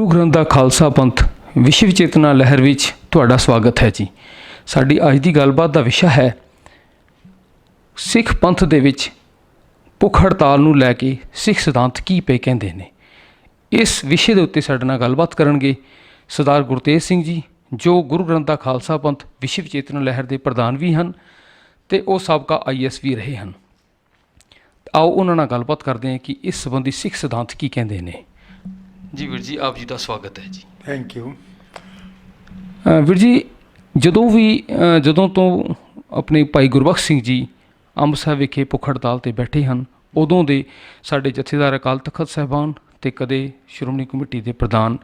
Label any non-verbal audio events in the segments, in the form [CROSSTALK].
ਗੁਰੂ ਗ੍ਰੰਥ ਦਾ ਖਾਲਸਾ ਪੰਥ ਵਿਸ਼ਵ ਚੇਤਨਾ ਲਹਿਰ ਵਿੱਚ ਤੁਹਾਡਾ ਸਵਾਗਤ ਹੈ ਜੀ। ਸਾਡੀ ਅੱਜ ਦੀ ਗੱਲਬਾਤ ਦਾ ਵਿਸ਼ਾ ਹੈ ਸਿੱਖ ਪੰਥ ਦੇ ਵਿੱਚ ਭੁੱਖ ਹੜਤਾਲ ਨੂੰ ਲੈ ਕੇ ਸਿੱਖ ਸਿਧਾਂਤ ਕੀ ਪਏ ਕਹਿੰਦੇ ਨੇ। ਇਸ ਵਿਸ਼ੇ ਦੇ ਉੱਤੇ ਸਾਡੇ ਨਾਲ ਗੱਲਬਾਤ ਕਰਨਗੇ ਸਰਦਾਰ ਗੁਰਤੇਜ ਸਿੰਘ ਜੀ, ਜੋ ਗੁਰੂ ਗ੍ਰੰਥ ਦਾ ਖਾਲਸਾ ਪੰਥ ਵਿਸ਼ਵ ਚੇਤਨਾ ਲਹਿਰ ਦੇ ਪ੍ਰਧਾਨ ਵੀ ਹਨ ਤੇ ਉਹ ਸਾਬਕਾ ਆਈਐਸ ਵੀ ਰਹੇ ਹਨ। ਆਓ ਉਹਨਾਂ ਨਾਲ ਗੱਲਬਾਤ ਕਰਦੇ ਹਾਂ ਕਿ ਇਸ ਸੰਬੰਧੀ ਸਿੱਖ ਸਿਧਾਂਤ ਕੀ ਕਹਿੰਦੇ ਨੇ। ਜੀ ਵੀਰ ਜੀ ਆਪ ਜੀ ਦਾ ਸਵਾਗਤ ਹੈ ਜੀ। ਥੈਂਕ ਯੂ ਅ, ਵੀਰ ਜੀ ਜਦੋਂ ਵੀ ਜਦੋਂ ਤੋਂ ਆਪਣੇ ਭਾਈ ਗੁਰਬਖਸ਼ ਸਿੰਘ ਜੀ ਅੰਬ ਸਾਹਿਬ ਵਿਖੇ ਭੁੱਖ ਹੜਤਾਲ ਤੇ ਬੈਠੇ ਹਨ ਉਦੋਂ ਦੇ ਸਾਡੇ ਜਥੇਦਾਰ ਅਕਾਲ ਤਖਤ ਸਾਹਿਬਾਨ ਤੇ ਕਦੇ ਸ਼੍ਰੋਮਣੀ ਕਮੇਟੀ ਦੇ ਪ੍ਰਧਾਨ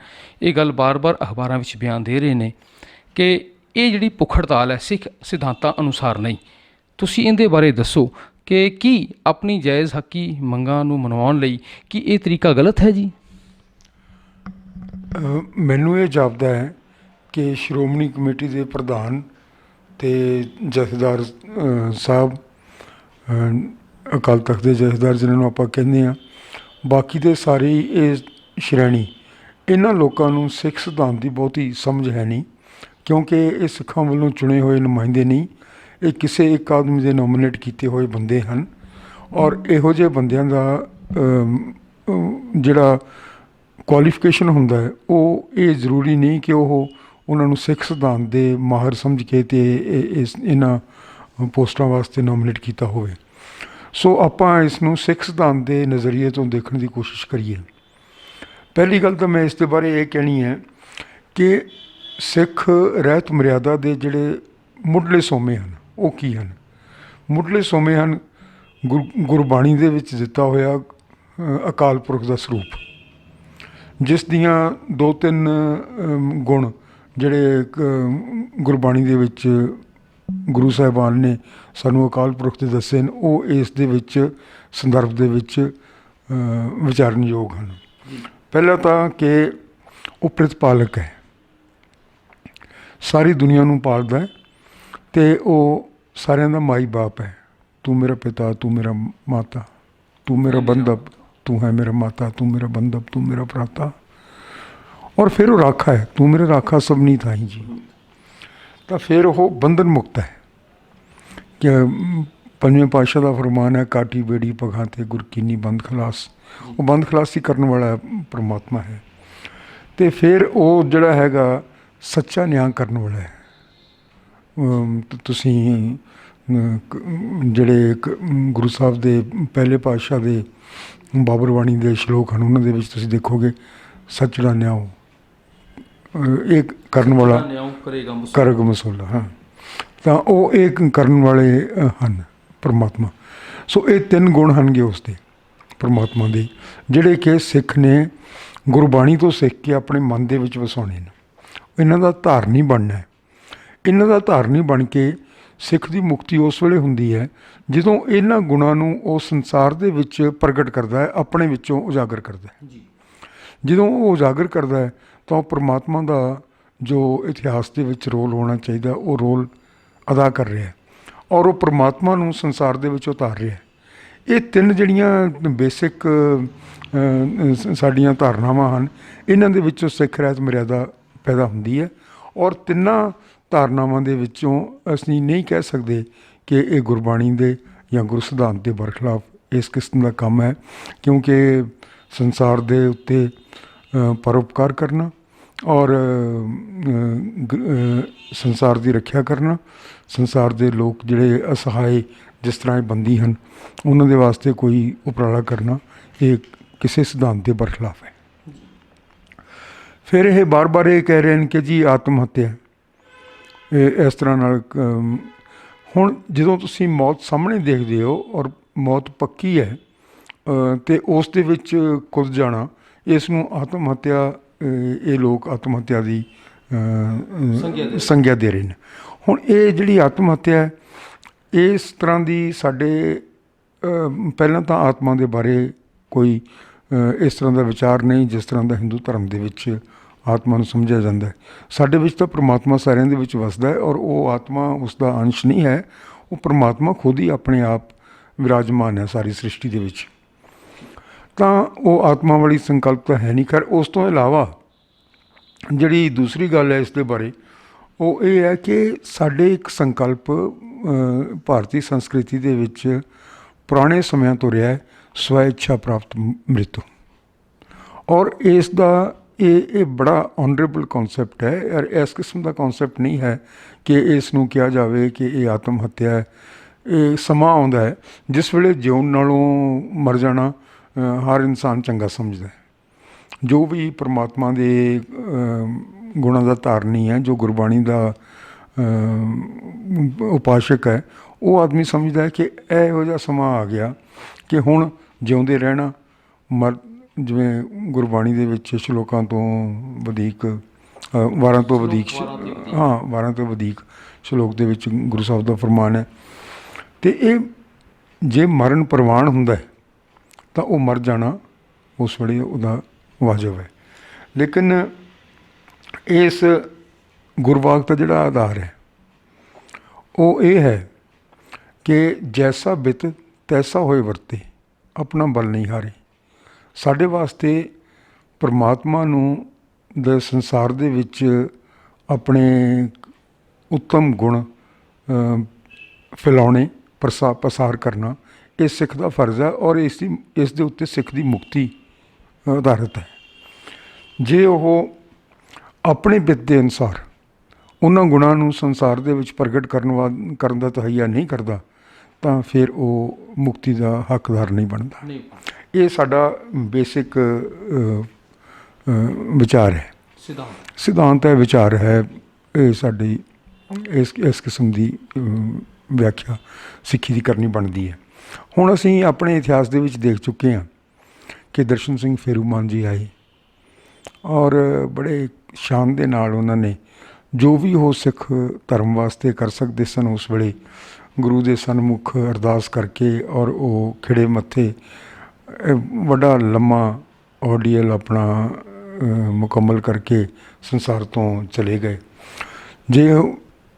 ਇਹ ਗੱਲ ਬਾਰ-ਬਾਰ ਅਖਬਾਰਾਂ ਵਿੱਚ ਬਿਆਨ ਦੇ ਰਹੇ ਨੇ ਕਿ ਇਹ ਜਿਹੜੀ ਭੁੱਖ ਹੜਤਾਲ ਹੈ ਸਿੱਖ ਸਿਧਾਂਤਾਂ ਅਨੁਸਾਰ ਨਹੀਂ। ਤੁਸੀਂ ਇਹਦੇ ਬਾਰੇ ਦੱਸੋ ਕਿ ਕੀ ਆਪਣੀ ਜਾਇਜ਼ ਹੱਕੀ ਮੰਗਾਂ ਨੂੰ ਮਨਵਾਉਣ ਲਈ ਕੀ ਇਹ ਤਰੀਕਾ ਗਲਤ ਹੈ ਜੀ? ਮੈਨੂੰ ਇਹ ਜਾਪਦਾ ਹੈ ਕਿ ਸ਼੍ਰੋਮਣੀ ਕਮੇਟੀ ਦੇ ਪ੍ਰਧਾਨ ਅਤੇ ਜਥੇਦਾਰ ਸਾਹਿਬ ਅਕਾਲ ਤਖਤ ਦੇ ਜਥੇਦਾਰ ਜਿਨ੍ਹਾਂ ਨੂੰ ਆਪਾਂ ਕਹਿੰਦੇ ਆ ਬਾਕੀ ਦੇ ਸਾਰੀ ਇਹ ਸ਼੍ਰੇਣੀ, ਇਹਨਾਂ ਲੋਕਾਂ ਨੂੰ ਸਿੱਖ ਸਿਧਾਂਤ ਦੀ ਬਹੁਤੀ ਸਮਝ ਹੈ ਨਹੀਂ, ਕਿਉਂਕਿ ਇਹ ਸਿੱਖਾਂ ਵੱਲੋਂ ਚੁਣੇ ਹੋਏ ਨੁਮਾਇੰਦੇ ਨਹੀਂ, ਇਹ ਕਿਸੇ ਇੱਕ ਆਦਮੀ ਦੇ ਨੋਮੀਨੇਟ ਕੀਤੇ ਹੋਏ ਬੰਦੇ ਹਨ ਔਰ ਇਹੋ ਜਿਹੇ ਬੰਦਿਆਂ ਦਾ ਜਿਹੜਾ ਕੁਆਲੀਫਿਕੇਸ਼ਨ ਹੁੰਦਾ ਹੈ, ਉਹ ਇਹ ਜ਼ਰੂਰੀ ਨਹੀਂ ਕਿ ਉਹ ਉਹਨਾਂ ਨੂੰ ਸਿੱਖ ਸਿਧਾਂਤ ਦੇ ਮਾਹਰ ਸਮਝ ਕੇ ਤੇ ਇਹ- ਇਸ, ਇਹਨਾਂ ਪੋਸਟਾਂ ਵਾਸਤੇ ਨੋਮੀਨੇਟ ਕੀਤਾ ਹੋਵੇ। ਸੋ ਆਪਾਂ ਇਸ ਨੂੰ ਸਿੱਖ ਸਿਧਾਂਤ ਦੇ ਨਜ਼ਰੀਏ ਤੋਂ ਦੇਖਣ ਦੀ ਕੋਸ਼ਿਸ਼ ਕਰੀਏ। ਪਹਿਲੀ ਗੱਲ ਤਾਂ ਮੈਂ ਇਸ ਦੇ ਬਾਰੇ ਇਹ ਕਹਿਣੀ ਹੈ ਕਿ ਸਿੱਖ ਰਹਿਤ ਮਰਿਆਦਾ ਦੇ ਜਿਹੜੇ ਮੁੱਢਲੇ ਸੋਮੇ ਹਨ, ਉਹ ਕੀ ਹਨ? ਮੁੱਢਲੇ ਸੋਮੇ ਹਨ ਗੁਰ- ਗੁਰਬਾਣੀ ਦੇ ਵਿੱਚ ਦਿੱਤਾ ਹੋਇਆ ਅਕਾਲ ਪੁਰਖ ਦਾ ਸਰੂਪ। ਜਿਸ ਦੀਆਂ ਦੋ ਤਿੰਨ ਗੁਣ ਜਿਹੜੇ ਗੁਰਬਾਣੀ ਦੇ ਵਿੱਚ ਗੁਰੂ ਸਾਹਿਬਾਨ ਨੇ ਸਾਨੂੰ ਅਕਾਲ ਪੁਰਖ ਦੇ ਦੱਸੇ ਨੇ ਉਹ ਇਸ ਦੇ ਵਿੱਚ ਸੰਦਰਭ ਦੇ ਵਿੱਚ ਅ, ਵਿਚਾਰਨਯੋਗ ਹਨ। ਪਹਿਲਾ ਤਾਂ ਕਿ ਉਹ ਪ੍ਰਤਪਾਲਕ ਹੈ। ਸਾਰੀ ਦੁਨੀਆ ਨੂੰ ਪਾਲਦਾ ਹੈ ਤੇ ਉਹ ਸਾਰਿਆਂ ਦਾ ਮਾਈ ਬਾਪ ਹੈ। ਤੂੰ ਮੇਰਾ ਪਿਤਾ ਤੂੰ ਮੇਰਾ ਮਾਤਾ ਤੂੰ ਮੇਰਾ ਬੰਧਪ ਤੂੰ ਹੈ ਮੇਰਾ ਮਾਤਾ ਤੂੰ ਮੇਰਾ ਬੰਧਪ ਤੂੰ ਮੇਰਾ ਭਰਾਤਾ ਔਰ ਫਿਰ ਉਹ ਰਾਖਾ ਹੈ ਤੂੰ ਮੇਰੇ ਰਾਖਾ ਸਭਨੀ ਥਾਈ ਜੀ ਤਾਂ ਫਿਰ ਉਹ ਬੰਧਨ ਮੁਕਤ ਹੈ ਕਿ ਪੰਜਵੇਂ ਪਾਤਸ਼ਾਹ ਦਾ ਫਰਮਾਨ ਹੈ ਕਾਟੀ ਬੇੜੀ ਪਗਾਂ ਤੇ ਗੁਰ ਕੀਨੀ ਬੰਦ ਖਲਾਸ ਉਹ ਬੰਦ ਖਲਾਸੀ ਕਰਨ ਵਾਲਾ ਪ੍ਰਮਾਤਮਾ ਹੈ ਤੇ ਫਿਰ ਉਹ ਜਿਹੜਾ ਹੈਗਾ ਸੱਚਾ ਨਿਆਂ ਕਰਨ ਵਾਲਾ ਹੈ ਤੁਸੀਂ ਜਿਹੜੇ ਗੁਰੂ ਸਾਹਿਬ ਦੇ ਪਹਿਲੇ ਪਾਤਸ਼ਾਹ ਦੇ ਬਾਬਰ ਬਾਣੀ ਦੇ ਸ਼ਲੋਕ ਹਨ ਉਹਨਾਂ ਦੇ ਵਿੱਚ ਤੁਸੀਂ ਦੇਖੋਗੇ ਸੱਚੜਾ ਨਿਆਂ ਅਹ, ਇਹ ਕਰਨ ਵਾਲਾ ਕਰੇਗਾ ਮਸੂਲਾ। ਹਾਂ। ਤਾਂ ਉਹ ਇੱਕ ਕਰਨ ਵਾਲੇ ਹਨ ਪਰਮਾਤਮਾ। ਸੋ ਇਹ ਤਿੰਨ ਗੁਣ ਹਨਗੇ ਉਸ ਦੇ ਪਰਮਾਤਮਾ ਦੇ ਜਿਹੜੇ ਕਿ ਸਿੱਖ ਨੇ ਗੁਰਬਾਣੀ ਤੋਂ ਸਿੱਖ ਕੇ ਆਪਣੇ ਮਨ ਦੇ ਵਿੱਚ ਵਸਾਉਣੇ ਨੇ। ਇਹਨਾਂ ਦਾ ਧਾਰਨੀ ਬਣਨਾ ਹੈ। ਇਹਨਾਂ ਦਾ ਧਾਰਨੀ ਬਣ ਕੇ ਸਿੱਖ ਦੀ ਮੁਕਤੀ ਉਸ ਵੇਲੇ ਹੁੰਦੀ ਹੈ ਜਦੋਂ ਇਹਨਾਂ ਗੁਣਾਂ ਨੂੰ ਉਹ ਸੰਸਾਰ ਦੇ ਵਿੱਚ ਪ੍ਰਗਟ ਕਰਦਾ ਹੈ ਆਪਣੇ ਵਿੱਚੋਂ ਉਜਾਗਰ ਕਰਦਾ ਹੈ। ਜੀ। ਜਦੋਂ ਉਹ ਉਜਾਗਰ ਕਰਦਾ ਹੈ ਤਾਂ ਪ੍ਰਮਾਤਮਾ ਦਾ ਜੋ ਇਤਿਹਾਸ ਦੇ ਵਿੱਚ ਰੋਲ ਹੋਣਾ ਚਾਹੀਦਾ ਉਹ ਰੋਲ ਅਦਾ ਕਰ ਰਿਹਾ ਹੈ ਔਰ ਉਹ ਪ੍ਰਮਾਤਮਾ ਨੂੰ ਸੰਸਾਰ ਦੇ ਵਿੱਚ ਉਤਾਰ ਰਿਹਾ ਹੈ। ਇਹ ਤਿੰਨ ਜਿਹੜੀਆਂ ਬੇਸਿਕ ਸਾਡੀਆਂ ਧਾਰਨਾਵਾਂ ਹਨ ਇਹਨਾਂ ਦੇ ਵਿੱਚੋਂ ਸਿੱਖ ਰਹਿਤ ਮਰਿਆਦਾ ਪੈਦਾ ਹੁੰਦੀ ਹੈ। ਔਰ ਤਿੰਨਾਂ ਧਾਰਨਾਵਾਂ ਦੇ ਵਿੱਚੋਂ ਅਸੀਂ ਨਹੀਂ ਕਹਿ ਸਕਦੇ ਕਿ ਇਹ ਗੁਰਬਾਣੀ ਦੇ ਜਾਂ ਗੁਰੂ ਸਿਧਾਂਤ ਦੇ ਬਰਖਲਾਫ ਇਸ ਕਿਸਮ ਦਾ ਕੰਮ ਹੈ ਕਿਉਂਕਿ ਸੰਸਾਰ ਦੇ ਉੱਤੇ ਅ, ਪਰਉਪਕਾਰ ਕਰਨਾ ਔਰ ਸੰਸਾਰ ਦੀ ਰੱਖਿਆ ਕਰਨਾ ਸੰਸਾਰ ਦੇ ਲੋਕ ਜਿਹੜੇ ਅਸਹਾਏ ਜਿਸ ਤਰ੍ਹਾਂ ਇਹ ਬੰਦੀ ਹਨ ਉਹਨਾਂ ਦੇ ਵਾਸਤੇ ਕੋਈ ਉਪਰਾਲਾ ਕਰਨਾ ਇਹ ਕਿਸੇ ਸਿਧਾਂਤ ਦੇ ਬਰਖਲਾਫ ਹੈ। ਫਿਰ ਇਹ ਬਾਰ-ਬਾਰ ਇਹ ਕਹਿ ਰਹੇ ਨੇ ਕਿ ਜੀ ਆਤਮ ਹੱਤਿਆ ਇਹ ਇਸ ਤਰ੍ਹਾਂ ਨਾਲ ਹੁਣ ਜਦੋਂ ਤੁਸੀਂ ਮੌਤ ਸਾਹਮਣੇ ਦੇਖਦੇ ਹੋ ਔਰ ਮੌਤ ਪੱਕੀ ਹੈ ਤੇ ਉਸ ਦੇ ਵਿੱਚ ਕੁੱਦ ਜਾਣਾ ਇਸ ਨੂੰ ਆਤਮ ਹੱਤਿਆ ਇਹ ਲੋਕ ਆਤਮ ਹੱਤਿਆ ਦੀ ਸੰਗਿਆ ਦੇ ਰਹੇ। ਨੇ ਹੁਣ ਇਹ ਜਿਹੜੀ ਆਤਮ ਹੱਤਿਆ ਹੈ ਇਸ ਤਰ੍ਹਾਂ ਦੀ ਸਾਡੇ ਪਹਿਲਾਂ ਤਾਂ ਆਤਮਾ ਦੇ ਬਾਰੇ ਕੋਈ ਇਸ ਤਰ੍ਹਾਂ ਦਾ ਵਿਚਾਰ ਨਹੀਂ ਜਿਸ ਤਰ੍ਹਾਂ ਦਾ ਹਿੰਦੂ ਧਰਮ ਦੇ ਵਿੱਚ ਆਤਮਾ ਨੂੰ ਸਮਝਿਆ ਜਾਂਦਾ ਹੈ। ਸਾਡੇ ਵਿੱਚ ਤਾਂ ਪ੍ਰਮਾਤਮਾ ਸਾਰਿਆਂ ਦੇ ਵਿੱਚ ਵਸਦਾ ਹੈ ਔਰ ਉਹ ਆਤਮਾ ਉਸ ਦਾ ਅੰਸ਼ ਨਹੀਂ ਹੈ। ਉਹ ਪ੍ਰਮਾਤਮਾ ਖੁਦ ਹੀ ਆਪਣੇ ਆਪ ਵਿਰਾਜਮਾਨ ਹੈ ਸਾਰੀ ਸ੍ਰਿਸ਼ਟੀ ਦੇ ਵਿੱਚ। ਤਾਂ ਉਹ ਆਤਮਾ ਵਾਲੀ ਸੰਕਲਪਤਾ ਹੈ ਨਹੀਂ। ਖੈਰ, ਉਸ ਤੋਂ ਇਲਾਵਾ ਜਿਹੜੀ ਦੂਸਰੀ ਗੱਲ ਹੈ ਇਸ ਦੇ ਬਾਰੇ, ਉਹ ਇਹ ਹੈ ਕਿ ਸਾਡੇ ਇੱਕ ਸੰਕਲਪ ਭਾਰਤੀ ਸੰਸਕ੍ਰਿਤੀ ਦੇ ਵਿੱਚ ਪੁਰਾਣੇ ਸਮਿਆਂ ਤੋਂ ਰਿਹਾ ਹੈ, ਸਵੈ ਇੱਛਾ ਪ੍ਰਾਪਤ ਮ- ਮ੍ਰਿਤੂ। ਔਰ ਇਸ ਦਾ ਇਹ ਇਹ ਬੜਾ ਆਨਰੇਬਲ ਕਨਸੈਪਟ ਹੈ ਔਰ ਇਸ ਕਿਸਮ ਦਾ ਕਨਸੈਪਟ ਨਹੀਂ ਹੈ ਕਿ ਇਸ ਨੂੰ ਕਿਹਾ ਜਾਵੇ ਕਿ ਇਹ ਆਤਮ ਹੱਤਿਆ ਹੈ। ਇਹ ਸਮਾਂ ਆਉਂਦਾ ਹੈ, ਜਿਸ ਵੇਲੇ ਜਿਉਣ ਨਾਲੋਂ ਮਰ ਜਾਣਾ ਹਰ ਇਨਸਾਨ ਚੰਗਾ ਸਮਝਦਾ ਹੈ। ਜੋ ਵੀ ਪ੍ਰਮਾਤਮਾ ਦੇ ਗੁਣਾਂ ਦਾ ਧਾਰਨੀ ਹੈ, ਜੋ ਗੁਰਬਾਣੀ ਦਾ ਉਪਾਸ਼ਕ ਹੈ, ਉਹ ਆਦਮੀ ਸਮਝਦਾ ਹੈ ਕਿ ਇਹੋ ਜਿਹਾ ਸਮਾਂ ਆ ਗਿਆ ਕਿ ਹੁਣ ਜਿਉਂਦੇ ਰਹਿਣਾ, ਮਰ ਜਿਵੇਂ ਗੁਰਬਾਣੀ ਦੇ ਵਿੱਚ ਸ਼ਲੋਕਾਂ ਤੋਂ ਵਧੇਕ ਵਾਰਾਂ ਤੋਂ ਵਧੇਕ। ਹਾਂ ਵਾਰਾਂ ਤੋਂ ਵਧੇਕ ਸ਼ਲੋਕ ਦੇ ਵਿੱਚ ਗੁਰੂ ਸਾਹਿਬ ਦਾ ਫਰਮਾਨ ਹੈ। ਤੇ ਇਹ ਜੇ ਮਰਨ ਪ੍ਰਵਾਨ ਹੁੰਦਾ ਹੈ ਤਾਂ ਉਹ ਮਰ ਜਾਣਾ ਉਸ ਵੇਲੇ ਉਹਦਾ ਵਾਜਬ ਹੈ। ਲੇਕਿਨ ਇਸ ਗੁਰਵਾਕ ਦਾ ਜਿਹੜਾ ਆਧਾਰ ਹੈ ਉਹ ਇਹ ਹੈ ਕਿ ਜੈਸਾ ਬਿਤ ਤੈਸਾ ਹੋਏ ਵਰਤੇ ਆਪਣਾ ਬਲ ਨਹੀਂ ਹਾਰੇ। ਸਾਡੇ ਵਾਸਤੇ ਪਰਮਾਤਮਾ ਨੂੰ ਦੇ ਸੰਸਾਰ ਦੇ ਵਿੱਚ ਆਪਣੇ ਉੱਤਮ ਗੁਣ ਫੈਲਾਉਣੇ, ਪ੍ਰਸਾ ਪ੍ਰਸਾਰ ਕਰਨਾ, ਇਹ ਸਿੱਖ ਦਾ ਫਰਜ਼ ਹੈ ਔਰ ਇਸ ਦੀ, ਇਸ ਦੇ ਉੱਤੇ ਸਿੱਖ ਦੀ ਮੁਕਤੀ ਆਧਾਰਿਤ ਹੈ। ਜੇ ਉਹ ਆਪਣੇ ਬਿੱਤ ਦੇ ਅਨੁਸਾਰ ਉਹਨਾਂ ਗੁਣਾਂ ਨੂੰ ਸੰਸਾਰ ਦੇ ਵਿੱਚ ਪ੍ਰਗਟ ਕਰਨ ਵਾ, ਕਰਨ ਦਾ ਤਹਈਆ ਨਹੀਂ ਕਰਦਾ, ਤਾਂ ਫਿਰ ਉਹ ਮੁਕਤੀ ਦਾ ਹੱਕਦਾਰ ਨਹੀਂ ਬਣਦਾ। ਨਹੀਂ ਇਹ ਸਾਡਾ ਬੇਸਿਕ ਵਿਚਾਰ ਹੈ। ਸਿਧਾਂਤ। ਸਿਧਾਂਤ ਹੈ ਵਿਚਾਰ ਹੈ ਇਹ ਸਾਡੀ ਇਸ ਇਸ ਕਿਸਮ ਦੀ ਵਿਆਖਿਆ ਸਿੱਖੀ ਦੀ ਕਰਨੀ ਬਣਦੀ ਹੈ। ਹੁਣ ਅਸੀਂ ਆਪਣੇ ਇਤਿਹਾਸ ਦੇ ਵਿੱਚ ਦੇਖ ਚੁੱਕੇ ਹਾਂ ਕਿ ਦਰਸ਼ਨ ਸਿੰਘ ਫੇਰੂਮਾਨ ਜੀ ਆਏ ਔਰ ਬੜੇ ਸ਼ਾਨ ਦੇ ਨਾਲ ਉਹਨਾਂ ਨੇ ਜੋ ਵੀ ਉਹ ਸਿੱਖ ਧਰਮ ਵਾਸਤੇ ਕਰ ਸਕਦੇ ਸਨ ਉਸ ਵੇਲੇ ਗੁਰੂ ਦੇ ਸਨਮੁਖ ਅਰਦਾਸ ਕਰਕੇ ਔਰ ਉਹ ਖਿੜੇ ਮੱਥੇ ਵੱਡਾ ਲੰਮਾ ਆਡੀਅਲ ਆਪਣਾ ਮੁਕੰਮਲ ਕਰਕੇ ਸੰਸਾਰ ਤੋਂ ਚਲੇ ਗਏ। ਜੇ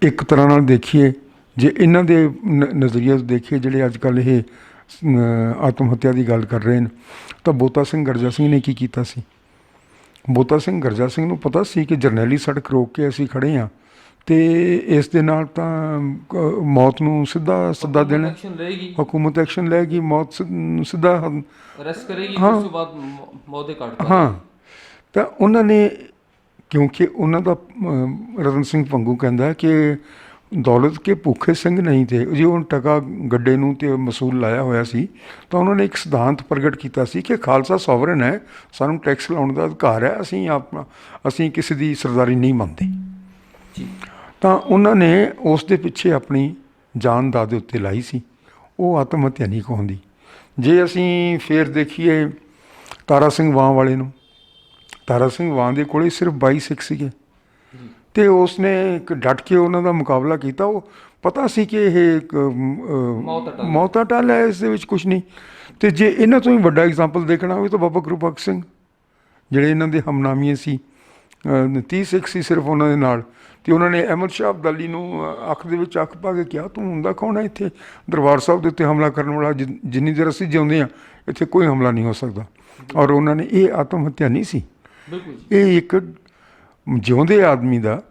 ਇੱਕ ਤਰ੍ਹਾਂ ਨਾਲ ਦੇਖੀਏ, ਜੇ ਇਹਨਾਂ ਦੇ ਨ- ਨਜ਼ਰੀਏ ਤੋਂ ਦੇਖੀਏ, ਜਿਹੜੇ ਅੱਜ ਕੱਲ੍ਹ ਇਹ ਆਤਮ ਹੱਤਿਆ ਦੀ ਗੱਲ ਕਰ ਰਹੇ ਨੇ, ਤਾਂ ਬੋਤਾ ਸਿੰਘ ਗਰਜਾ ਸਿੰਘ ਨੇ ਕੀ ਕੀਤਾ ਸੀ? ਬੋਤਾ ਸਿੰਘ ਗਰਜਾ ਸਿੰਘ ਨੂੰ ਪਤਾ ਸੀ ਕਿ ਜਰਨੈਲੀ ਸੜਕ ਰੋਕ ਕੇ ਅਸੀਂ ਖੜੇ ਹਾਂ। ਤੇ ਇਸ ਦੇ ਨਾਲ ਤਾਂ ਮੌਤ ਨੂੰ ਸਿੱਧਾ ਸੱਦਾ ਦੇਣਾ। ਐਕਸ਼ਨ ਲਏਗੀ। ਹਕੂਮਤ ਐਕਸ਼ਨ ਲੈਗੀ ਮੌਤ ਸਿ- ਸਿੱਧਾ ਹ- ਅਰੈਸਟ ਕਰੇਗੀ ਹਾਂ। ਉਸ ਤੋਂ ਬਾਅਦ ਮ- ਮੌਤ ਦੇ ਕੱਟ ਹਾਂ। ਤਾਂ ਉਹਨਾਂ ਨੇ ਕਿਉਂਕਿ ਉਹਨਾਂ ਦਾ ਅਮ, ਰਤਨ ਸਿੰਘ ਪੰਗੂ ਕਹਿੰਦਾ ਕਿ ਦੌਲਤ ਕੇ ਭੁੱਖੇ ਸਿੰਘ ਨਹੀਂ ਥੇ। ਜੇ ਉਹ ਟਕਾ ਗੱਡੇ ਨੂੰ ਤੇ ਮਸੂਲ ਲਾਇਆ ਹੋਇਆ ਸੀ ਤਾਂ ਉਹਨਾਂ ਨੇ ਇੱਕ ਸਿਧਾਂਤ ਪ੍ਰਗਟ ਕੀਤਾ ਸੀ ਕਿ ਖਾਲਸਾ ਸੋਵਰਨ ਹੈ ਸਾਨੂੰ ਟੈਕਸ ਲਾਉਣ ਦਾ ਅਧਿਕਾਰ ਹੈ ਅਸੀਂ ਆਪ ਅਸੀਂ ਕਿਸੇ ਦੀ ਸਰਦਾਰੀ ਨਹੀਂ ਮੰਨਦੇ। ਜੀ। ਤਾਂ ਉਹਨਾਂ ਨੇ ਉਸ ਦੇ ਪਿੱਛੇ ਆਪਣੀ ਜਾਨ ਦਾ ਦੇ ਉੱਤੇ ਲਾਈ ਸੀ। ਉਹ ਆਤਮ ਹੱਤਿਆ ਨਹੀਂ ਕਹਾਉਂਦੀ। ਜੇ ਅਸੀਂ ਫੇਰ ਦੇਖੀਏ ਤਾਰਾ ਸਿੰਘ ਵਾਂ ਵਾਲੇ ਨੂੰ ਤਾਰਾ ਸਿੰਘ ਵਾਂ ਦੇ ਕੋਲੇ ਸਿਰਫ 22 ਸਿੱਖ ਸੀਗੇ। ਤੇ ਉਸਨੇ ਇੱਕ ਡਟ ਕੇ ਉਹਨਾਂ ਦਾ ਮੁਕਾਬਲਾ ਕੀਤਾ। ਉਹ ਪਤਾ ਸੀ ਕਿ ਇਹ ਮੌਤ ਦਾ ਟਲ। ਮੌਤ ਦਾ ਟਲ ਹੈ ਇਸ ਦੇ ਵਿੱਚ ਕੁਝ ਨਹੀਂ। ਤੇ ਜੇ ਇਹਨਾਂ ਤੋਂ ਹੀ ਵੱਡਾ ਐਗਜ਼ਾਮਪਲ ਦੇਖਣਾ ਹੋਵੇ ਤਾਂ ਬਾਬਾ ਗੁਰੂ ਬਖਸ਼ ਸਿੰਘ ਜਿਹੜੇ ਇਹਨਾਂ ਦੇ ਹਮਨਾਮੀਏ ਸੀ ਅਹ 30 ਸਿੱਖ ਸੀ ਸਿਰਫ ਉਹਨਾਂ ਦੇ ਨਾਲ। ਤੇ ਉਹਨਾਂ ਨੇ ਅਹਿਮਦ ਸ਼ਾਹ ਅਬਦਾਲੀ ਨੂੰ ਅੱਖ ਦੇ ਵਿੱਚ ਅੱਖ ਪਾ ਕੇ ਕਿਹਾ ਤੂੰ ਹੁੰਦਾ ਕੌਣ ਹੈ ਇੱਥੇ? ਦਰਬਾਰ ਸਾਹਿਬ ਦੇ ਉੱਤੇ ਹਮਲਾ ਕਰਨ ਵਾਲਾ ਜਿੰਨੀ ਦੇਰ ਅਸੀਂ ਜਿਉਂਦੇ ਆ ਇੱਥੇ ਕੋਈ ਹਮਲਾ ਨਹੀਂ ਹੋ ਸਕਦਾ। ਔਰ ਉਹਨਾਂ ਨੇ ਇਹ ਆਤਮ ਹੱਤਿਆ ਨਹੀਂ ਸੀ। ਇਹ ਇੱਕ ਜਿਉਂਦੇ ਆਦਮੀ ਦਾ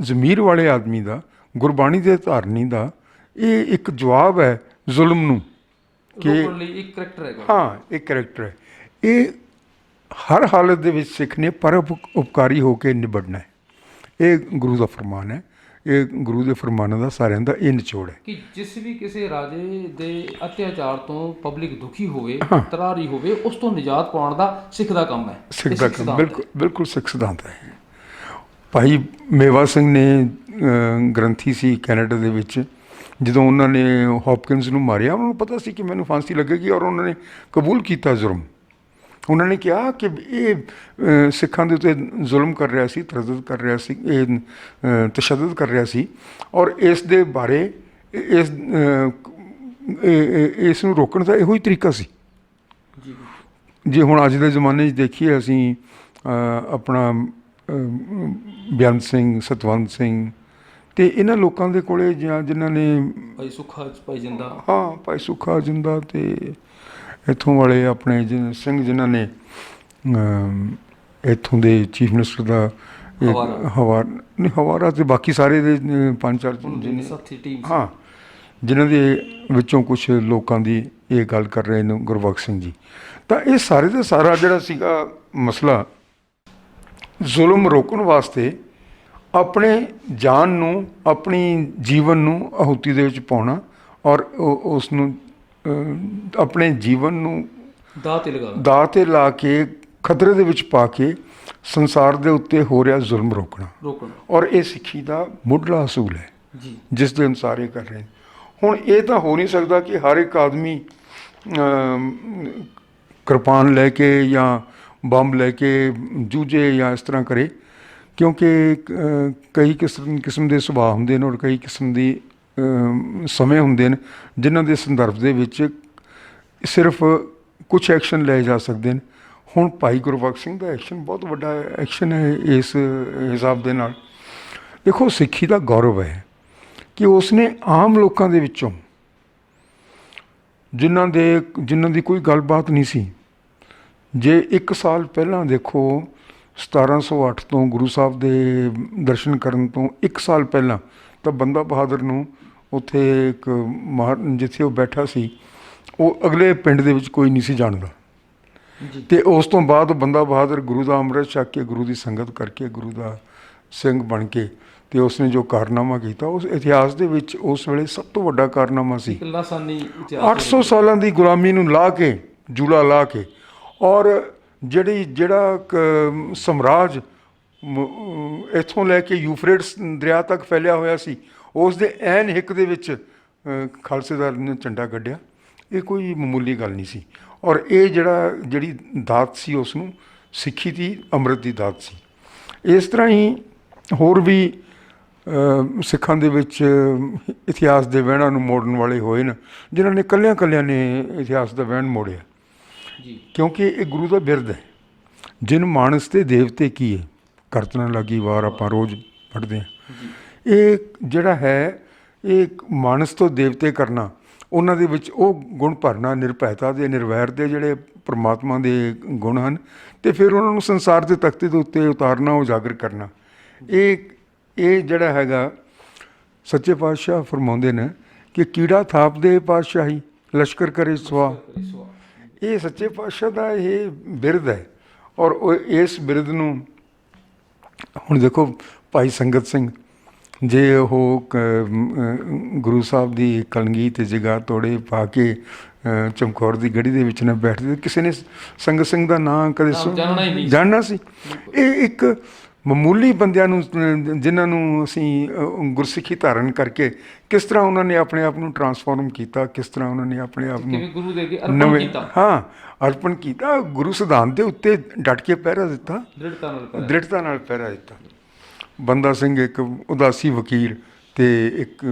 ਜ਼ਮੀਰ ਵਾਲੇ ਆਦਮੀ ਦਾ ਗੁਰਬਾਣੀ ਦੇ ਧਾਰਨੀ ਦਾ ਇਹ ਇੱਕ ਜਵਾਬ ਹੈ ਜ਼ੁਲਮ ਨੂੰ ਕਿ ਇੱਕ ਕਰੈਕਟਰ ਹੈਗਾ। ਹਾਂ ਇਹ ਕਰੈਕਟਰ ਹੈ। ਇਹ ਹਰ ਹਾਲਤ ਦੇ ਵਿੱਚ ਸਿੱਖ ਨੇ ਪਰ ਉਪਕਾਰੀ ਹੋ ਕੇ ਨਿਬੜਨਾ ਹੈ। ਇਹ ਗੁਰੂ ਦਾ ਫਰਮਾਨ ਹੈ। ਇਹ ਗੁਰੂ ਦੇ ਫਰਮਾਨਾਂ ਦਾ ਸਾਰਿਆਂ ਦਾ ਇਹ ਨਿਚੋੜ ਹੈ। ਕਿ ਜਿਸ ਵੀ ਕਿਸੇ ਰਾਜੇ ਦੇ ਅਤਿਆਚਾਰ ਤੋਂ ਪਬਲਿਕ ਦੁਖੀ ਹੋਵੇ ਤਰਾਰੀ ਹੋਵੇ ਉਸ ਤੋਂ ਨਿਜਾਤ ਪਾਉਣ ਦਾ ਸਿੱਖ ਦਾ ਕੰਮ ਹੈ। ਸਿੱਖ ਦਾ ਕੰਮ ਬਿਲਕੁਲ ਬਿਲਕੁਲ ਸਿੱਖ ਸਿਧਾਂਤ ਹੈ। ਭਾਈ ਮੇਵਾ ਸਿੰਘ ਨੇ ਗ੍ਰੰਥੀ ਸੀ ਕੈਨੇਡਾ ਦੇ ਵਿੱਚ ਜਦੋਂ ਉਹਨਾਂ ਨੇ ਹੌਪਕਿੰਸ ਨੂੰ ਮਾਰਿਆ ਉਹਨਾਂ ਨੂੰ ਪਤਾ ਸੀ ਕਿ ਮੈਨੂੰ ਫਾਂਸੀ ਲੱਗੇਗੀ ਔਰ ਉਹਨਾਂ ਨੇ ਕਬੂਲ ਕੀਤਾ ਜ਼ੁਲਮ ਉਹਨਾਂ ਨੇ ਕਿਹਾ ਕਿ ਇਹ ਸਿੱਖਾਂ ਦੇ ਉੱਤੇ ਜ਼ੁਲਮ ਕਰ ਰਿਹਾ ਸੀ ਤਰਦਦ ਕਰ ਰਿਹਾ ਸੀ ਇਹ ਤਸ਼ੱਦਦ ਕਰ ਰਿਹਾ ਸੀ ਔਰ ਇਸ ਦੇ ਬਾਰੇ ਇਸ ਇਸ ਨੂੰ ਰੋਕਣ ਦਾ ਇਹੋ ਹੀ ਤਰੀਕਾ ਸੀ। ਜੀ। ਜੇ ਹੁਣ ਅੱਜ ਦੇ ਜ਼ਮਾਨੇ 'ਚ ਦੇਖੀਏ ਅਸੀਂ ਆਪਣਾ ਬਿਆਨ ਸਿੰਘ ਸਤਵੰਤ ਸਿੰਘ ਤੇ ਇਹਨਾਂ ਲੋਕਾਂ ਦੇ ਕੋਲੇ ਜਿਨ੍ਹਾਂ ਨੇ ਭਾਈ ਸੁੱਖਾ ਭਾਈ ਜਿੰਦਾ। ਹਾਂ ਭਾਈ ਸੁੱਖਾ ਜਿੰਦਾ ਤੇ ਇੱਥੋਂ ਵਾਲੇ ਆਪਣੇ ਸਿੰਘ ਜਿਨ੍ਹਾਂ ਨੇ ਇੱਥੋਂ ਦੇ ਚੀਫ ਮਿਨਿਸਟਰ ਦਾ ਹਵਾਰਾ। ਹਵਾ ਨਹੀਂ ਹਵਾਰਾ ਤੇ ਬਾਕੀ ਸਾਰੇ ਦੇ ਪੰਜ ਚਾਰ ਜਿੰਨੀ ਸਾਥੀ ਟੀਮ ਹਾਂ ਜਿਨ੍ਹਾਂ ਦੇ ਵਿੱਚੋਂ ਕੁਝ ਲੋਕਾਂ ਦੀ ਇਹ ਗੱਲ ਕਰ ਰਹੇ ਨੇ ਗੁਰਬਖਸ਼ ਸਿੰਘ ਜੀ ਤਾਂ ਇਹ ਸਾਰੇ ਦਾ ਸਾਰਾ ਜਿਹੜਾ ਸੀਗਾ ਮਸਲਾ ਜ਼ੁਲਮ ਰੋਕਣ ਵਾਸਤੇ ਆਪਣੇ ਜਾਨ ਨੂੰ ਆਪਣੀ ਜੀਵਨ ਨੂੰ ਆਹੂਤੀ ਦੇ ਵਿੱਚ ਪਾਉਣਾ ਔਰ ਉਸ ਨੂੰ ਆਪਣੇ ਜੀਵਨ ਨੂੰ ਦਾਅ ਤੇ ਲਗਾ। ਦਾਅ ਤੇ ਲਾ ਕੇ ਖਤਰੇ ਦੇ ਵਿੱਚ ਪਾ ਕੇ ਸੰਸਾਰ ਦੇ ਉੱਤੇ ਹੋ ਰਿਹਾ ਜ਼ੁਲਮ ਰੋਕਣਾ। ਰੋਕਣਾ। ਔਰ ਇਹ ਸਿੱਖੀ ਦਾ ਮੁੱਢਲਾ ਅਸੂਲ ਹੈ। ਜੀ। ਜਿਸ ਦੇ ਅਨੁਸਾਰ ਇਹ ਕਰ ਰਹੇ ਹੁਣ ਇਹ ਤਾਂ ਹੋ ਨਹੀਂ ਸਕਦਾ ਕਿ ਹਰ ਇੱਕ ਆਦਮੀ ਕਿਰਪਾਨ ਲੈ ਕੇ ਜਾਂ ਬੰਬ ਲੈ ਕੇ ਜੂਝੇ ਜਾਂ ਇਸ ਤਰ੍ਹਾਂ ਕਰੇ। ਕਿਉਂਕਿ ਕਈ ਕਿਸਮ ਕਿਸਮ ਦੇ ਸੁਭਾਅ ਹੁੰਦੇ ਨੇ ਔਰ ਕਈ ਕਿਸਮ ਦੀ ਸਮੇਂ ਹੁੰਦੇ ਨੇ ਜਿਨ੍ਹਾਂ ਦੇ ਸੰਦਰਭ ਦੇ ਵਿੱਚ ਸਿਰਫ ਕੁਝ ਐਕਸ਼ਨ ਲਏ ਜਾ ਸਕਦੇ ਨੇ ਹੁਣ ਭਾਈ ਗੁਰਬਖਸ਼ ਸਿੰਘ ਦਾ ਐਕਸ਼ਨ ਬਹੁਤ ਵੱਡਾ ਐਕਸ਼ਨ ਹੈ ਇਸ ਹਿਸਾਬ ਦੇ ਨਾਲ। ਦੇਖੋ, ਸਿੱਖੀ ਦਾ ਗੌਰਵ ਹੈ ਕਿ ਉਸਨੇ ਆਮ ਲੋਕਾਂ ਦੇ ਵਿੱਚੋਂ ਜਿਨ੍ਹਾਂ ਦੇ, ਜਿਨ੍ਹਾਂ ਦੀ ਕੋਈ ਗੱਲਬਾਤ ਨਹੀਂ ਸੀ, ਜੇ 1 ਸਾਲ ਪਹਿਲਾਂ ਦੇਖੋ 1708 ਤੋਂ ਗੁਰੂ ਸਾਹਿਬ ਦੇ ਦਰਸ਼ਨ ਕਰਨ ਤੋਂ 1 ਸਾਲ ਪਹਿਲਾਂ ਤਾਂ ਬੰਦਾ ਬਹਾਦਰ ਨੂੰ ਉੱਥੇ ਇੱਕ ਮਹਾ ਜਿੱਥੇ ਉਹ ਬੈਠਾ ਸੀ ਉਹ ਅਗਲੇ ਪਿੰਡ ਦੇ ਵਿੱਚ ਕੋਈ ਨਹੀਂ ਸੀ ਜਾਣਦਾ। ਤੇ ਉਸ ਤੋਂ ਬਾਅਦ ਬੰਦਾ ਬਹਾਦਰ ਗੁਰੂ ਦਾ ਅੰਮ੍ਰਿਤ ਛਕ ਕੇ ਗੁਰੂ ਦੀ ਸੰਗਤ ਕਰਕੇ ਗੁਰੂ ਦਾ ਸਿੰਘ ਬਣ ਕੇ ਤੇ ਉਸਨੇ ਜੋ ਕਾਰਨਾਮਾ ਕੀਤਾ ਉਸ ਇਤਿਹਾਸ ਦੇ ਵਿੱਚ ਉਸ ਵੇਲੇ ਸਭ ਤੋਂ ਵੱਡਾ ਕਾਰਨਾਮਾ ਸੀ। ਕਿੱਲਾ ਸਾਨੀ 800 ਸਾਲਾਂ ਦੀ ਗੁਲਾਮੀ ਨੂੰ ਲਾ ਕੇ ਜੂਲਾ ਲਾ ਕੇ ਔਰ ਜਿਹੜੀ ਜਿਹੜਾ ਸਮਰਾਜ ਇੱਥੋਂ ਲੈ ਕੇ ਯੂਫਰੇਟਸ ਦਰਿਆ ਤੱਕ ਫੈਲਿਆ ਹੋਇਆ ਸੀ ਉਸ ਦੇ ਐਨ ਹਿੱਕ ਦੇ ਵਿੱਚ ਅ, ਖਾਲਸੇਦਾਰ ਨੇ ਝੰਡਾ ਕੱਢਿਆ ਇਹ ਕੋਈ ਮਾਮੂਲੀ ਗੱਲ ਨਹੀਂ ਸੀ। ਔਰ ਇਹ ਜਿਹੜਾ ਜਿਹੜੀ ਦਾਤ ਸੀ ਉਸ ਨੂੰ ਸਿੱਖੀ ਦੀ ਅੰਮ੍ਰਿਤ ਦੀ ਦਾਤ ਸੀ। ਇਸ ਤਰ੍ਹਾਂ ਹੀ ਹੋਰ ਵੀ ਸਿੱਖਾਂ ਦੇ ਵਿੱਚ ਇਤਿਹਾਸ ਦੇ ਵਹਿਣਾਂ ਨੂੰ ਮੋੜਨ ਵਾਲੇ ਹੋਏ ਨੇ ਜਿਨ੍ਹਾਂ ਨੇ ਕੱਲਿਆਂ ਕੱਲਿਆਂ ਨੇ ਇਤਿਹਾਸ ਦਾ ਵਹਿਣ ਮੋੜਿਆ। ਜੀ। ਕਿਉਂਕਿ ਇਹ ਗੁਰੂ ਦਾ ਬਿਰਦ ਹੈ। ਜਿਨ ਮਾਨਸ ਤੇ ਦੇਵਤੇ ਕੀ ਹੈ? ਕਰਤਨਾ ਲੱਗੀ ਵਾਰ ਆਪਾਂ ਰੋਜ਼ ਪੜ੍ਹਦੇ ਹਾਂ। ਇਹ ਜਿਹੜਾ ਹੈ, ਇਹ ਮਾਨਸ ਤੋਂ ਦੇਵਤੇ ਕਰਨਾ, ਉਹਨਾਂ ਦੇ ਵਿੱਚ ਉਹ ਗੁਣ ਭਰਨਾ, ਨਿਰਭੈਤਾ ਦੇ, ਨਿਰਵੈਰ ਦੇ ਜਿਹੜੇ ਪ੍ਰਮਾਤਮਾ ਦੇ ਗੁਣ ਹਨ ਤੇ ਫਿਰ ਉਹਨਾਂ ਨੂੰ ਸੰਸਾਰ ਦੇ ਤਖਤੇ ਦੇ ਉੱਤੇ ਉਤਾਰਨਾ, ਉਜਾਗਰ ਕਰਨਾ। ਇਹ ਇਹ ਜਿਹੜਾ ਹੈਗਾ, ਸੱਚੇ ਪਾਤਸ਼ਾਹ ਫਰਮਾਉਂਦੇ ਨੇ ਕਿ ਕੀੜਾ ਥਾਪ ਦੇ ਪਾਤਸ਼ਾਹੀ, ਲਸ਼ਕਰ ਕਰੇ ਸਵਾ ਇਹ ਸੱਚੇ ਪਾਤਸ਼ਾਹ ਦਾ ਇਹ ਬਿਰਦ ਹੈ ਔਰ ਇਸ ਬਿਰਦ ਨੂੰ, ਹੁਣ ਦੇਖੋ ਭਾਈ ਸੰਗਤ ਸਿੰਘ ਜੇ ਉਹ ਗੁਰੂ ਸਾਹਿਬ ਦੀ ਕਲਗੀ ਤੇ ਜਿਗਾ ਤੋੜੇ ਪਾ ਕੇ ਚਮਕੌਰ ਦੀ ਗੜੀ ਦੇ ਵਿੱਚ ਨਾ ਬੈਠਦੇ ਕਿਸੇ ਨੇ ਸੰਗਤ ਸਿੰਘ ਦਾ ਨਾਂ ਕਦੇ ਜਾਣਨਾ ਸੀ। ਇਹ ਇੱਕ ਮਾਮੂਲੀ ਬੰਦਿਆਂ ਨੂੰ ਜਿਨ੍ਹਾਂ ਨੂੰ ਅਸੀਂ ਗੁਰਸਿੱਖੀ ਧਾਰਨ ਕਰਕੇ ਕਿਸ ਤਰ੍ਹਾਂ ਉਹਨਾਂ ਨੇ ਆਪਣੇ ਆਪ ਨੂੰ ਟਰਾਂਸਫਾਰਮ ਕੀਤਾ ਕਿਸ ਤਰ੍ਹਾਂ ਉਹਨਾਂ ਨੇ ਆਪਣੇ ਆਪ ਨੂੰ ਗੁਰੂ ਦੇ ਅੱਗੇ ਅਰਪਣ ਕੀਤਾ। ਹਾਂ ਅਰਪਣ ਕੀਤਾ। ਗੁਰੂ ਸਿਧਾਂਤ ਦੇ ਉੱਤੇ ਡਟ ਕੇ ਪਹਿਰਾ ਦਿੱਤਾ। ਦ੍ਰਿੜਤਾ ਨਾਲ ਪਹਿਰਾ ਦਿੱਤਾ। ਬੰਦਾ ਸਿੰਘ ਇੱਕ ਉਦਾਸੀ ਵਕੀਲ ਤੇ ਇੱਕ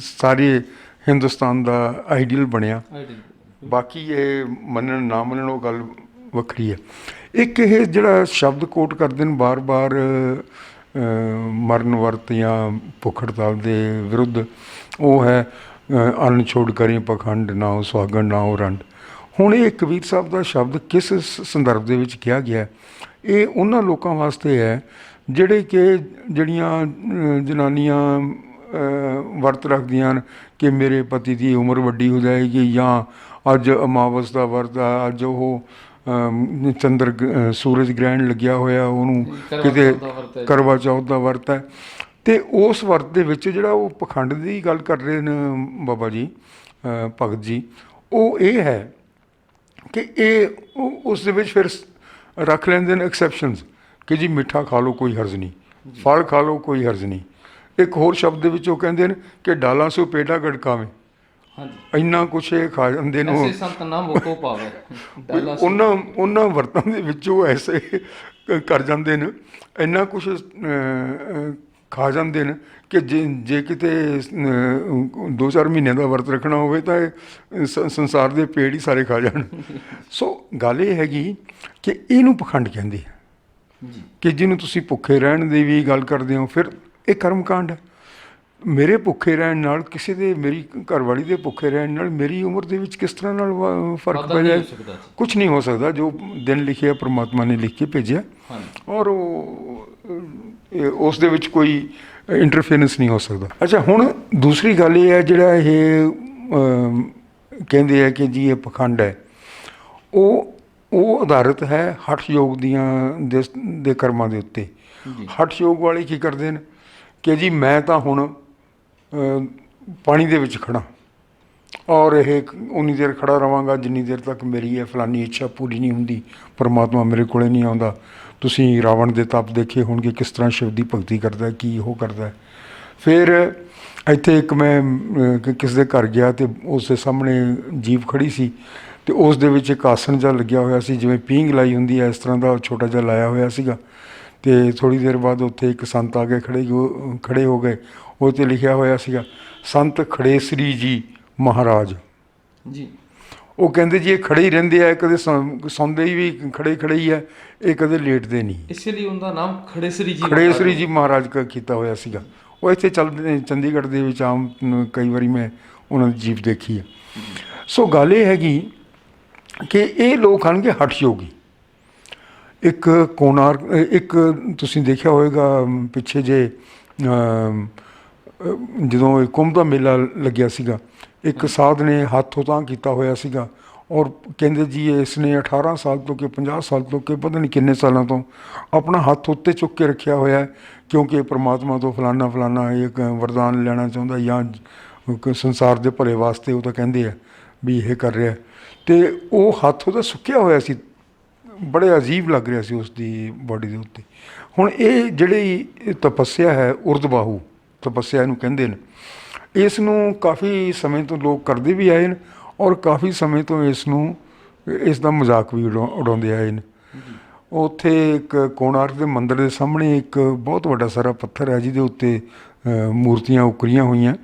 ਸਾਰੇ ਹਿੰਦੁਸਤਾਨ ਦਾ ਆਈਡੀਅਲ ਬਣਿਆ। ਬਾਕੀ ਇਹ ਮੰਨਣ ਨਾ ਮੰਨਣ ਉਹ ਗੱਲ ਵੱਖਰੀ ਹੈ। ਇੱਕ ਇਹ ਜਿਹੜਾ ਸ਼ਬਦ ਕੋਟ ਕਰਦੇ ਨੇ ਬਾਰ-ਬਾਰ ਮਰਨ ਵਰਤ ਜਾਂ ਭੁੱਖ ਹੜਤਾਲ ਦੇ ਵਿਰੁੱਧ ਉਹ ਹੈ ਅੰਨ ਛੋੜ ਕਰੇ ਪਖੰਡ ਨਾ ਸੁਹਾਗਣ ਨਾ ਰੰਡ। ਹੁਣ ਇਹ ਕਬੀਰ ਸਾਹਿਬ ਦਾ ਸ਼ਬਦ ਕਿਸ ਸੰਦਰਭ ਦੇ ਵਿੱਚ ਕਿਹਾ ਗਿਆ? ਇਹ ਉਹਨਾਂ ਲੋਕਾਂ ਵਾਸਤੇ ਹੈ ਜਿਹੜੇ ਕਿ ਜਿਹੜੀਆਂ ਜਨਾਨੀਆਂ ਵਰਤ ਰੱਖਦੀਆਂ ਹਨ ਕਿ ਮੇਰੇ ਪਤੀ ਦੀ ਉਮਰ ਵੱਡੀ ਹੋ ਜਾਏਗੀ ਜਾਂ ਅੱਜ ਅਮਾਵਸ ਦਾ ਵਰਤ ਆ ਅੱਜ ਉਹ ਚੰਦਰ ਸੂਰਜ ਗ੍ਰਹਿਣ ਲੱਗਿਆ ਹੋਇਆ ਉਹਨੂੰ ਕਿਤੇ। ਕਰਵਾ ਚੌਥ ਦਾ ਵਰਤ ਹੈ ਤੇ ਉਸ ਵਰਤ ਦੇ ਵਿੱਚ ਜਿਹੜਾ ਉਹ ਪਖੰਡ ਦੀ ਗੱਲ ਕਰ ਰਹੇ ਨੇ ਬਾਬਾ ਜੀ ਭਗਤ ਜੀ ਉਹ ਇਹ ਹੈ ਕਿ ਇਹ ਉਸ ਦੇ ਵਿੱਚ ਫਿਰ ਰੱਖ ਲੈਂਦੇ ਨੇ ਐਕਸੈਪਸ਼ਨਸ ਕਿ ਜੀ ਮਿੱਠਾ ਖਾ ਲਓ ਕੋਈ ਹਰਜ਼ ਨਹੀਂ। ਫਲ ਖਾ ਲਓ ਕੋਈ ਹਰਜ਼ ਨਹੀਂ। ਇੱਕ ਹੋਰ ਸ਼ਬਦ ਦੇ ਵਿੱਚ ਉਹ ਕਹਿੰਦੇ ਨੇ ਕਿ ਡਾਲਾਂ ਸੋ ਪੇਟਾ ਗੜਕਾਵੇਂ ਹਾਂਜੀ। ਇੰਨਾ ਕੁਛ ਇਹ ਖਾ ਜਾਂਦੇ ਨੇ ਐਸੇ ਸੰਤ ਨਾਮ ਉਹ ਪਾਵੇ। ਉਹਨਾਂ ਉਹਨਾਂ ਵਰਤਾਂ ਦੇ ਵਿੱਚ ਉਹ ਐਸੇ ਕਰ ਜਾਂਦੇ ਨੇ। ਇੰਨਾ ਕੁਝ ਖਾ ਜਾਂਦੇ ਨੇ ਕਿ ਜੇ ਜੇ ਕਿਤੇ 2-4 ਮਹੀਨਿਆਂ ਦਾ ਵਰਤ ਰੱਖਣਾ ਹੋਵੇ ਤਾਂ ਇਹ ਸੰਸਾਰ ਦੇ ਪੇੜ ਹੀ ਸਾਰੇ ਖਾ ਜਾਣ। [LAUGHS] ਸੋ ਗੱਲ ਇਹ ਹੈਗੀ ਕਿ ਇਹਨੂੰ ਪਖੰਡ ਕਹਿੰਦੇ ਆ। ਕਿ ਜਿਹਨੂੰ ਤੁਸੀਂ ਭੁੱਖੇ ਰਹਿਣ ਦੀ ਵੀ ਗੱਲ ਕਰਦੇ ਹੋ ਫਿਰ ਇਹ ਕਰਮਕਾਂਡ ਹੈ। ਮੇਰੇ ਭੁੱਖੇ ਰਹਿਣ ਨਾਲ ਕਿਸੇ ਦੇ ਮੇਰੀ ਘਰਵਾਲੀ ਦੇ ਭੁੱਖੇ ਰਹਿਣ ਨਾਲ ਮੇਰੀ ਉਮਰ ਦੇ ਵਿੱਚ ਕਿਸ ਤਰ੍ਹਾਂ ਨਾਲ ਫ਼ਰਕ ਪੈ ਜਾਏ। ਕੁਝ ਨਹੀਂ ਹੋ ਸਕਦਾ। ਜੋ ਦਿਨ ਲਿਖਿਆ ਪ੍ਰਮਾਤਮਾ ਨੇ ਲਿਖ ਕੇ ਭੇਜਿਆ। ਔਰ ਉਹ ਉਸ ਦੇ ਵਿੱਚ ਕੋਈ ਇੰਟਰਫੇਰੈਂਸ ਨਹੀਂ ਹੋ ਸਕਦਾ। ਅੱਛਾ ਹੁਣ ਦੂਸਰੀ ਗੱਲ ਇਹ ਹੈ ਜਿਹੜਾ ਇਹ ਕਹਿੰਦੇ ਆ ਕਿ ਜੀ ਇਹ ਪਖੰਡ ਹੈ ਉਹ ਉਹ ਆਧਾਰਿਤ ਹੈ ਹਠ ਯੋਗ ਦੀਆਂ ਦੇ, ਕਰਮਾਂ ਦੇ ਉੱਤੇ। ਹਠ ਯੋਗ ਵਾਲੇ ਕੀ ਕਰਦੇ ਨੇ ਕਿ ਜੀ ਮੈਂ ਤਾਂ ਹੁਣ ਪਾਣੀ ਦੇ ਵਿੱਚ ਖੜਾ ਔਰ ਇਹ ਉਨੀ ਦੇਰ ਖੜਾ ਰਵਾਂਗਾ ਜਿੰਨੀ ਦੇਰ ਤੱਕ ਮੇਰੀ ਇਹ ਫਲਾਨੀ ਇੱਛਾ ਪੂਰੀ ਨਹੀਂ ਹੁੰਦੀ ਪਰਮਾਤਮਾ ਮੇਰੇ ਕੋਲੇ ਨਹੀਂ ਆਉਂਦਾ ਤੁਸੀਂ ਰਾਵਣ ਦੇ ਤਪ ਦੇਖੇ ਹੋਣਗੇ ਕਿਸ ਤਰ੍ਹਾਂ ਸ਼ਿਵ ਦੀ ਭਗਤੀ ਕਰਦਾ ਕੀ ਉਹ ਕਰਦਾ। ਫਿਰ ਇੱਥੇ ਇੱਕ ਮੈਂ ਕਿਸ ਦੇ ਘਰ ਗਿਆ ਤੇ ਉਸ ਦੇ ਸਾਹਮਣੇ ਜੀਪ ਖੜੀ ਸੀ ਤੇ ਉਸ ਦੇ ਵਿੱਚ ਇੱਕ ਆਸਣ ਜਿਹਾ ਲੱਗਿਆ ਹੋਇਆ ਸੀ ਜਿਵੇਂ ਪੀਂਘ ਲਾਈ ਹੁੰਦੀ ਹੈ ਇਸ ਤਰ੍ਹਾਂ ਦਾ ਛੋਟਾ ਜਿਹਾ ਲਾਇਆ ਹੋਇਆ ਸੀਗਾ। ਤੇ ਥੋੜੀ ਦੇਰ ਬਾਅਦ ਉੱਥੇ ਇੱਕ ਸੰਤ ਆ ਕੇ ਖੜੇ ਹੋ- ਖੜੇ ਹੋ ਗਏ। ਉਹ ਤੇ ਲਿਖਿਆ ਹੋਇਆ ਸੀਗਾ ਸੰਤ ਖੜੇਸਰੀ ਜੀ ਮਹਾਰਾਜ। ਜੀ। ਉਹ ਕਹਿੰਦੇ ਜੀ ਇਹ ਖੜੇ ਹੀ ਰਹਿੰਦੇ ਆ ਕਦੇ ਸੌਂਦੇ ਹੀ ਵੀ ਖੜੇ ਖੜੇ ਹੀ ਆ ਇਹ ਕਦੇ ਲੇਟਦੇ ਨਹੀਂ। ਇਸੇ ਲਈ ਉਹਦਾ ਨਾਮ ਖੜੇਸਰੀ ਜੀ ਖੜੇਸਰੀ ਜੀ ਮਹਾਰਾਜ ਦਾ ਕੀਤਾ ਹੋਇਆ ਸੀਗਾ। ਉਹ ਇੱਥੇ ਚੱਲਦੇ ਚੰਡੀਗੜ੍ਹ ਦੇ ਵਿੱਚ ਆਮ ਕਈ ਵਾਰੀ ਮੈਂ ਉਹਨਾਂ ਦੀ ਜੀਪ ਦੇਖੀ ਹੈ ਸੋ ਗੱਲ ਇਹ ਹੈਗੀ ਕਿ ਇਹ ਲੋਕ ਹਨਗੇ ਹਠ ਯੋਗੀ ਇੱਕ ਕੋਨਾਰ ਇੱਕ ਤੁਸੀਂ ਦੇਖਿਆ ਹੋਵੇਗਾ ਪਿੱਛੇ ਜੇ ਜਦੋਂ ਇਹ ਕੁੰਭ ਦਾ ਮੇਲਾ ਲੱਗਿਆ ਸੀਗਾ ਇੱਕ ਸਾਧ ਨੇ ਹੱਥ ਉਤਾਂ ਕੀਤਾ ਹੋਇਆ ਸੀਗਾ ਔਰ ਕਹਿੰਦੇ ਜੀ ਇਸ ਨੇ 18 ਸਾਲ ਤੋਂ ਕਿ 50 ਸਾਲ ਤੋਂ ਕਿ ਪਤਾ ਨਹੀਂ ਕਿੰਨੇ ਸਾਲਾਂ ਤੋਂ ਆਪਣਾ ਹੱਥ ਉੱਤੇ ਚੁੱਕ ਕੇ ਰੱਖਿਆ ਹੋਇਆ ਹੈ ਕਿਉਂਕਿ ਪ੍ਰਮਾਤਮਾ ਤੋਂ ਫਲਾਨਾ ਫਲਾਨਾ ਇੱਕ ਵਰਦਾਨ ਲੈਣਾ ਚਾਹੁੰਦਾ ਜਾਂ ਸੰਸਾਰ ਦੇ ਭਲੇ ਵਾਸਤੇ ਉਹ ਤਾਂ ਕਹਿੰਦੇ ਆ। ਵੀ ਇਹ ਕਰ ਰਿਹਾ ਤੇ ਉਹ ਹੱਥ ਉਹਦਾ ਸੁੱਕਿਆ ਹੋਇਆ ਸੀ। ਬੜੇ ਅਜੀਬ ਲੱਗ ਰਿਹਾ ਸੀ ਉਸ ਦੀ ਬਾਡੀ ਦੇ ਉੱਤੇ। ਹੁਣ ਇਹ ਜਿਹੜੀ ਤਪੱਸਿਆ ਹੈ, ਉਰਦਬਾਹੂ ਤਪੱਸਿਆ ਇਹਨੂੰ ਕਹਿੰਦੇ ਨੇ। ਇਸ ਨੂੰ ਕਾਫੀ ਸਮੇਂ ਤੋਂ ਲੋਕ ਕਰਦੇ ਵੀ ਆਏ ਨੇ ਔਰ ਕਾਫੀ ਸਮੇਂ ਤੋਂ ਇਸ ਨੂੰ, ਇਸ ਦਾ ਮਜ਼ਾਕ ਵੀ ਉਡਾ- ਉਡਾਉਂਦੇ ਆਏ ਨੇ। ਉੱਥੇ ਇੱਕ ਕੋਣਾਰਕ ਦੇ ਮੰਦਿਰ ਦੇ ਸਾਹਮਣੇ ਇੱਕ ਬਹੁਤ ਵੱਡਾ ਸਾਰਾ ਪੱਥਰ ਹੈ, ਜਿਹਦੇ ਉੱਤੇ ਮੂਰਤੀਆਂ ਉਕਰੀਆਂ ਹੋਈਆਂ।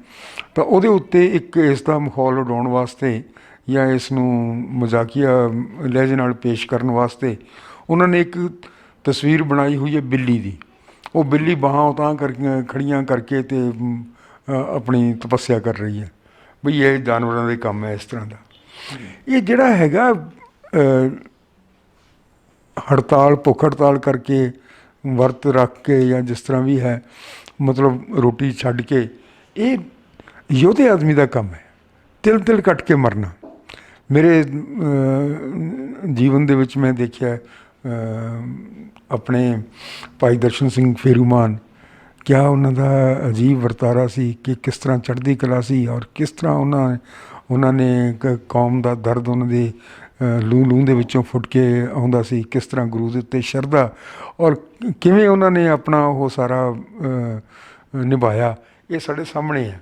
ਤਾਂ ਉਹਦੇ ਉੱਤੇ ਇੱਕ ਇਸ ਦਾ ਮਾਹੌਲ ਉਡਾਉਣ ਵਾਸਤੇ ਜਾਂ ਇਸ ਨੂੰ ਮਜ਼ਾਕੀਆ ਲਹਿਜੇ ਨਾਲ ਪੇਸ਼ ਕਰਨ ਵਾਸਤੇ ਉਹਨਾਂ ਨੇ ਇੱਕ ਤਸਵੀਰ ਬਣਾਈ ਹੋਈ ਹੈ ਬਿੱਲੀ ਦੀ। ਉਹ ਬਿੱਲੀ ਬਾਹਾਂ ਉਤਾਂ ਕਰਕੇ ਖੜੀਆਂ ਕਰਕੇ ਤੇ ਆਪਣੀ ਤਪੱਸਿਆ ਕਰ ਰਹੀ ਹੈ। ਬਈ ਇਹ ਜਾਨਵਰਾਂ ਦੇ ਕੰਮ ਹੈ ਇਸ ਤਰ੍ਹਾਂ ਦਾ। ਇਹ ਜਿਹੜਾ ਹੈਗਾ ਹੜਤਾਲ, ਭੁੱਖ ਹੜਤਾਲ ਕਰਕੇ ਵਰਤ ਰੱਖ ਕੇ ਜਾਂ ਜਿਸ ਤਰ੍ਹਾਂ ਵੀ ਹੈ ਮਤਲਬ ਰੋਟੀ ਛੱਡ ਕੇ ਇਹ ਯੋਧੇ ਆਦਮੀ ਦਾ ਕੰਮ ਹੈ। ਤਿਲ ਤਿਲ ਕੱਟ ਕੇ ਮਰਨਾ। ਮੇਰੇ ਜੀਵਨ ਦੇ ਵਿੱਚ ਮੈਂ ਦੇਖਿਆ ਆਪਣੇ ਭਾਈ ਦਰਸ਼ਨ ਸਿੰਘ ਫੇਰੂਮਾਨ ਕਿਆ ਉਹਨਾਂ ਦਾ ਅਜੀਬ ਵਰਤਾਰਾ ਸੀ ਕਿ ਕਿਸ ਤਰ੍ਹਾਂ ਚੜ੍ਹਦੀ ਕਲਾ ਸੀ ਔਰ ਕਿਸ ਤਰ੍ਹਾਂ ਉਹਨਾਂ ਉਹਨਾਂ ਨੇ ਕੌਮ ਦਾ ਦਰਦ ਉਹਨਾਂ ਦੇ ਅਹ, ਲੂੰ ਲੂੰ ਦੇ ਵਿੱਚੋਂ ਫੁੱਟ ਕੇ ਆਉਂਦਾ ਸੀ ਕਿਸ ਤਰ੍ਹਾਂ ਗੁਰੂ ਦੇ ਉੱਤੇ ਸ਼ਰਧਾ ਔਰ ਕਿਵੇਂ ਉਹਨਾਂ ਨੇ ਆਪਣਾ ਉਹ ਸਾਰਾ ਨਿਭਾਇਆ ਇਹ ਸਾਡੇ ਸਾਹਮਣੇ ਹੈ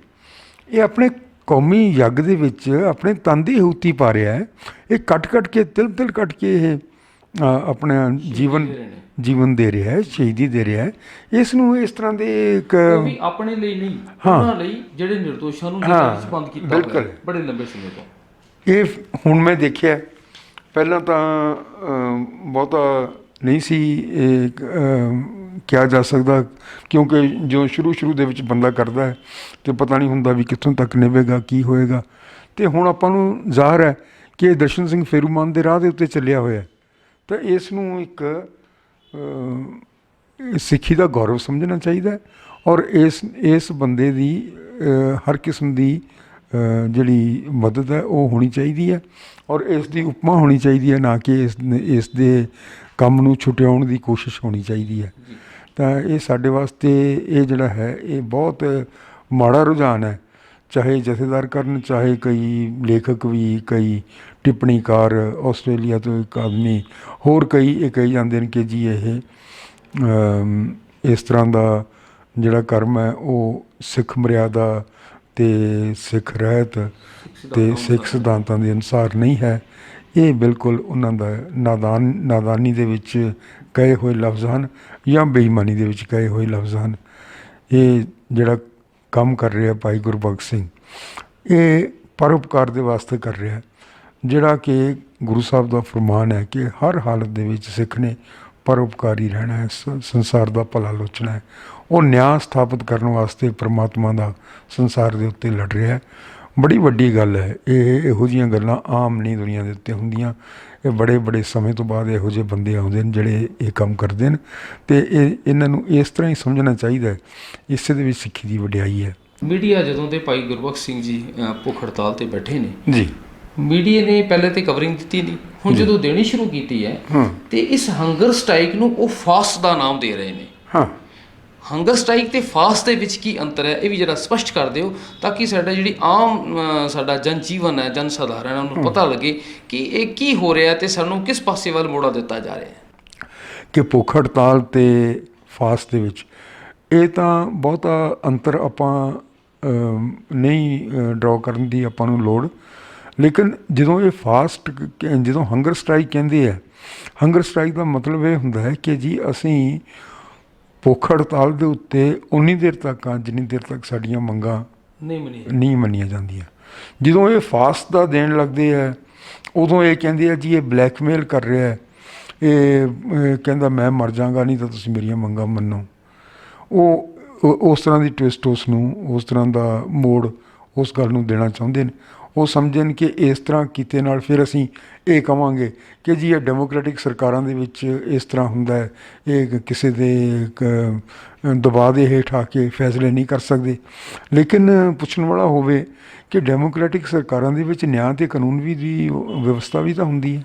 ਇਹ ਆਪਣੇ ਕੌਮੀ ਯੱਗ ਦੇ ਵਿੱਚ ਆਪਣੇ ਤਨ ਦੀ ਹੂਤੀ ਪਾ ਰਿਹਾ ਹੈ ਇਹ ਕੱਟ ਕੱਟ ਕੇ ਤਿਲ ਤਿਲ ਕੱਟ ਕੇ ਇਹ ਆਪਣਾ ਜੀਵਨ। ਜੀਵਨ ਦੇ ਰਿਹਾ ਹੈ ਸ਼ਹੀਦੀ ਦੇ ਰਿਹਾ ਹੈ ਇਸ ਨੂੰ ਇਸ ਤਰ੍ਹਾਂ ਦੇ ਇੱਕ ਵੀ ਆਪਣੇ ਲਈ ਨਹੀਂ। ਉਹਨਾਂ ਲਈ ਜਿਹੜੇ ਨਿਰਦੋਸ਼ਾਂ ਨੂੰ ਜੇਲ੍ਹਾਂ ਵਿੱਚ ਬੰਦ ਕੀਤਾ ਬਿਲਕੁਲ। ਬੜੇ ਲੰਬੇ ਸਮੇਂ ਤੋਂ ਇਹ ਹੁਣ ਮੈਂ ਦੇਖਿਆ ਪਹਿਲਾਂ ਤਾਂ ਬਹੁਤਾ ਨਹੀਂ ਸੀ, ਇਹ ਕਿਹਾ ਜਾ ਸਕਦਾ, ਕਿਉਂਕਿ ਜੋ ਸ਼ੁਰੂ ਸ਼ੁਰੂ ਦੇ ਵਿੱਚ ਬੰਦਾ ਕਰਦਾ ਹੈ ਤੇ ਪਤਾ ਨਹੀਂ ਹੁੰਦਾ ਵੀ ਕਿੱਥੋਂ ਤੱਕ ਨਿਭੇਗਾ, ਕੀ ਹੋਏਗਾ। ਤੇ ਹੁਣ ਆਪਾਂ ਨੂੰ ਜ਼ਾਹਰ ਹੈ ਕਿ ਦਰਸ਼ਨ ਸਿੰਘ ਫੇਰੂਮਾਨ ਦੇ ਰਾਹ ਦੇ ਉੱਤੇ ਚੱਲਿਆ ਹੋਇਆ ਤਾਂ ਇਸ ਨੂੰ ਇੱਕ ਸਿੱਖੀ ਦਾ ਗੌਰਵ ਸਮਝਣਾ ਚਾਹੀਦਾ ਔਰ ਇਸ ਇਸ ਬੰਦੇ ਦੀ ਹਰ ਕਿਸਮ ਦੀ ਜਿਹੜੀ ਮਦਦ ਹੈ ਉਹ ਹੋਣੀ ਚਾਹੀਦੀ ਹੈ ਔਰ ਇਸ ਦੀ ਉਪਮਾ ਹੋਣੀ ਚਾਹੀਦੀ ਹੈ ਨਾ ਕਿ ਇਸ ਇਸ ਦੇ ਕੰਮ ਨੂੰ ਛੁਟਿਆਉਣ ਦੀ ਕੋਸ਼ਿਸ਼ ਹੋਣੀ ਚਾਹੀਦੀ ਹੈ। ਤਾਂ ਇਹ ਸਾਡੇ ਵਾਸਤੇ ਇਹ ਜਿਹੜਾ ਹੈ ਇਹ ਬਹੁਤ ਮਾੜਾ ਰੁਝਾਨ ਹੈ। ਚਾਹੇ ਜਥੇਦਾਰ ਕਰਨ ਚਾਹੇ ਕਈ ਲੇਖਕ ਵੀ ਕਈ ਟਿੱਪਣੀਕਾਰ ਆਸਟ੍ਰੇਲੀਆ ਤੋਂ ਇੱਕ ਆਦਮੀ ਹੋਰ ਕਈ ਇਹ ਕਹੀ ਜਾਂਦੇ ਨੇ ਕਿ ਜੀ ਇਹ ਇਸ ਤਰ੍ਹਾਂ ਦਾ ਜਿਹੜਾ ਕਰਮ ਹੈ ਉਹ ਸਿੱਖ ਮਰਿਆਦਾ ਤੇ ਸਿੱਖ ਰਹਿਤ ਤੇ ਸਿੱਖ ਸਿਧਾਂਤਾਂ ਦੇ ਅਨੁਸਾਰ ਨਹੀਂ ਹੈ। ਇਹ ਬਿਲਕੁਲ ਉਹਨਾਂ ਦਾ ਨਾਦਾਨ, ਨਾਦਾਨੀ ਦੇ ਵਿੱਚ ਕਹੇ ਹੋਏ ਲਫ਼ਜ਼ ਹਨ ਜਾਂ ਬੇਈਮਾਨੀ ਦੇ ਵਿੱਚ ਕਹੇ ਹੋਏ ਲਫ਼ਜ਼ ਹਨ। ਇਹ ਜਿਹੜਾ ਕੰਮ ਕਰ ਰਿਹਾ ਭਾਈ ਗੁਰਬਖਸ਼ ਸਿੰਘ, ਇਹ ਪਰਉਪਕਾਰ ਦੇ ਵਾਸਤੇ ਕਰ ਰਿਹਾ ਜਿਹੜਾ ਕਿ ਗੁਰੂ ਸਾਹਿਬ ਦਾ ਫਰਮਾਨ ਹੈ ਕਿ ਹਰ ਹਾਲਤ ਦੇ ਵਿੱਚ ਸਿੱਖ ਨੇ ਪਰਉਪਕਾਰੀ ਰਹਿਣਾ ਹੈ, ਸ- ਸੰਸਾਰ ਦਾ ਭਲਾ ਲੋਚਣਾ ਹੈ। ਉਹ ਨਿਆਂ ਸਥਾਪਿਤ ਕਰਨ ਵਾਸਤੇ ਪ੍ਰਮਾਤਮਾ ਦਾ ਸੰਸਾਰ ਦੇ ਉੱਤੇ ਲੜ ਰਿਹਾ ਹੈ। ਬੜੀ ਵੱਡੀ ਗੱਲ ਹੈ। ਇਹ ਇਹੋ ਜਿਹੀਆਂ ਗੱਲਾਂ ਆਮ ਨਹੀਂ ਦੁਨੀਆ ਦੇ ਉੱਤੇ ਹੁੰਦੀਆਂ। ਇਹ ਬੜੇ ਬੜੇ ਸਮੇਂ ਤੋਂ ਬਾਅਦ ਇਹੋ ਜਿਹੇ ਬੰਦੇ ਆਉਂਦੇ ਨੇ ਜਿਹੜੇ ਇਹ ਕੰਮ ਕਰਦੇ ਨੇ। ਤੇ ਇਹ ਇਹਨਾਂ ਨੂੰ ਇਸ ਤਰ੍ਹਾਂ ਹੀ ਸਮਝਣਾ ਚਾਹੀਦਾ ਹੈ। ਇਸੇ ਦੇ ਵਿੱਚ ਸਿੱਖੀ ਦੀ ਵਡਿਆਈ ਹੈ। ਮੀਡੀਆ ਜਦੋਂ ਦੇ ਭਾਈ ਗੁਰਬਖਸ਼ ਸਿੰਘ ਜੀ ਭੁੱਖ ਹੜਤਾਲ ਤੇ ਬੈਠੇ ਨੇ। ਜੀ। ਮੀਡੀਆ ਨੇ ਪਹਿਲੇ ਤੇ ਕਵਰਿੰਗ ਦਿੱਤੀ ਨਹੀਂ। ਹੁਣ ਜਦੋਂ ਦੇਣੀ ਸ਼ੁਰੂ ਕੀਤੀ ਹੈ ਹਾਂ। ਤੇ ਇਸ ਹੰਗਰ ਸਟ੍ਰਾਈਕ ਨੂੰ ਉਹ ਫਾਸਟ ਦਾ ਨਾਮ ਦੇ ਰਹੇ ਨੇ। ਹਾਂ। ਹੰਗਰ ਸਟ੍ਰਾਈਕ ਤੇ ਫਾਸਟ ਦੇ ਵਿੱਚ ਕੀ ਅੰਤਰ ਹੈ ਇਹ ਵੀ ਜਰਾ ਸਪਸ਼ਟ ਕਰ ਦਿਓ ਤਾਂ ਕਿ ਸਾਡਾ ਜਿਹੜੀ ਆਮ ਸਾਡਾ ਜਨ ਜੀਵਨ ਹੈ ਜਨ ਸਧਾਰਨ ਹੈ ਉਹਨੂੰ ਪਤਾ ਲੱਗੇ ਕਿ ਇਹ ਕੀ ਹੋ ਰਿਹਾ ਤੇ ਸਾਨੂੰ ਕਿਸ ਪਾਸੇ ਵੱਲ ਮੋੜਾ ਦਿੱਤਾ ਜਾ ਰਿਹਾ ਹੈ। ਕਿ ਭੁੱਖ ਹੜਤਾਲ ਤੇ ਫਾਸਟ ਦੇ ਵਿੱਚ ਇਹ ਤਾਂ ਬਹੁਤਾ ਅੰਤਰ ਆਪਾਂ ਨਹੀਂ ਡਰਾ ਕਰਨ ਦੀ ਆਪਾਂ ਨੂੰ ਲੋੜ। ਲੇਕਿਨ ਜਦੋਂ ਇਹ ਫਾਸਟ ਜਦੋਂ ਹੰਗਰ ਸਟ੍ਰਾਈਕ ਕਹਿੰਦੇ ਆ ਹੰਗਰ ਸਟ੍ਰਾਈਕ ਦਾ ਮਤਲਬ ਇਹ ਹੁੰਦਾ ਹੈ ਕਿ ਜੀ ਅਸੀਂ ਭੁੱਖ ਹੜਤਾਲ ਦੇ ਉੱਤੇ ਉਨੀ ਦੇਰ ਤੱਕ ਆ ਜਿੰਨੀ ਦੇਰ ਤੱਕ ਸਾਡੀਆਂ ਮੰਗਾਂ ਨਹੀਂ ਮਨੀ ਨਹੀਂ ਮੰਨੀਆਂ ਜਾਂਦੀਆਂ। ਜਦੋਂ ਇਹ ਫਾਸਟ ਦਾ ਦੇਣ ਲੱਗਦੇ ਆ ਉਦੋਂ ਇਹ ਕਹਿੰਦੇ ਆ ਜੀ ਇਹ ਬਲੈਕਮੇਲ ਕਰ ਰਿਹਾ ਹੈ। ਇਹ ਕਹਿੰਦਾ ਮੈਂ ਮਰ ਜਾਗਾ ਨਹੀਂ ਤਾਂ ਤੁਸੀਂ ਮੇਰੀਆਂ ਮੰਗਾਂ ਮੰਨੋ। ਉਹ- ਉਸ ਤਰ੍ਹਾਂ ਦੀ ਟਵਿਸਟ ਉਸ ਨੂੰ ਉਸ ਤਰ੍ਹਾਂ ਦਾ ਮੋੜ ਉਸ ਗੱਲ ਨੂੰ ਦੇਣਾ ਚਾਹੁੰਦੇ ਨੇ। ਉਹ ਸਮਝਣ ਕਿ ਇਸ ਤਰ੍ਹਾਂ ਕੀਤੇ ਨਾਲ ਫਿਰ ਅਸੀਂ ਇਹ ਕਵਾਂਗੇ ਕਿ ਜੀ ਇਹ ਡੈਮੋਕ੍ਰੈਟਿਕ ਸਰਕਾਰਾਂ ਦੇ ਵਿੱਚ ਇਸ ਤਰ੍ਹਾਂ ਹੁੰਦਾ ਹੈ, ਇਹ ਕਿਸੇ ਦੇ ਦਬਾਅ ਦੇ ਹੇਠ ਆ ਕੇ ਫੈਸਲੇ ਨਹੀਂ ਕਰ ਸਕਦੇ। ਲੇਕਿਨ ਪੁੱਛਣ ਵਾਲਾ ਹੋਵੇ ਕਿ ਡੈਮੋਕ੍ਰੈਟਿਕ ਸਰਕਾਰਾਂ ਦੇ ਵਿੱਚ ਨਿਆਂ ਤੇ ਕਾਨੂੰਨ ਵੀ ਦੀ ਵਿਵਸਥਾ ਵੀ ਤਾਂ ਹੁੰਦੀ ਹੈ।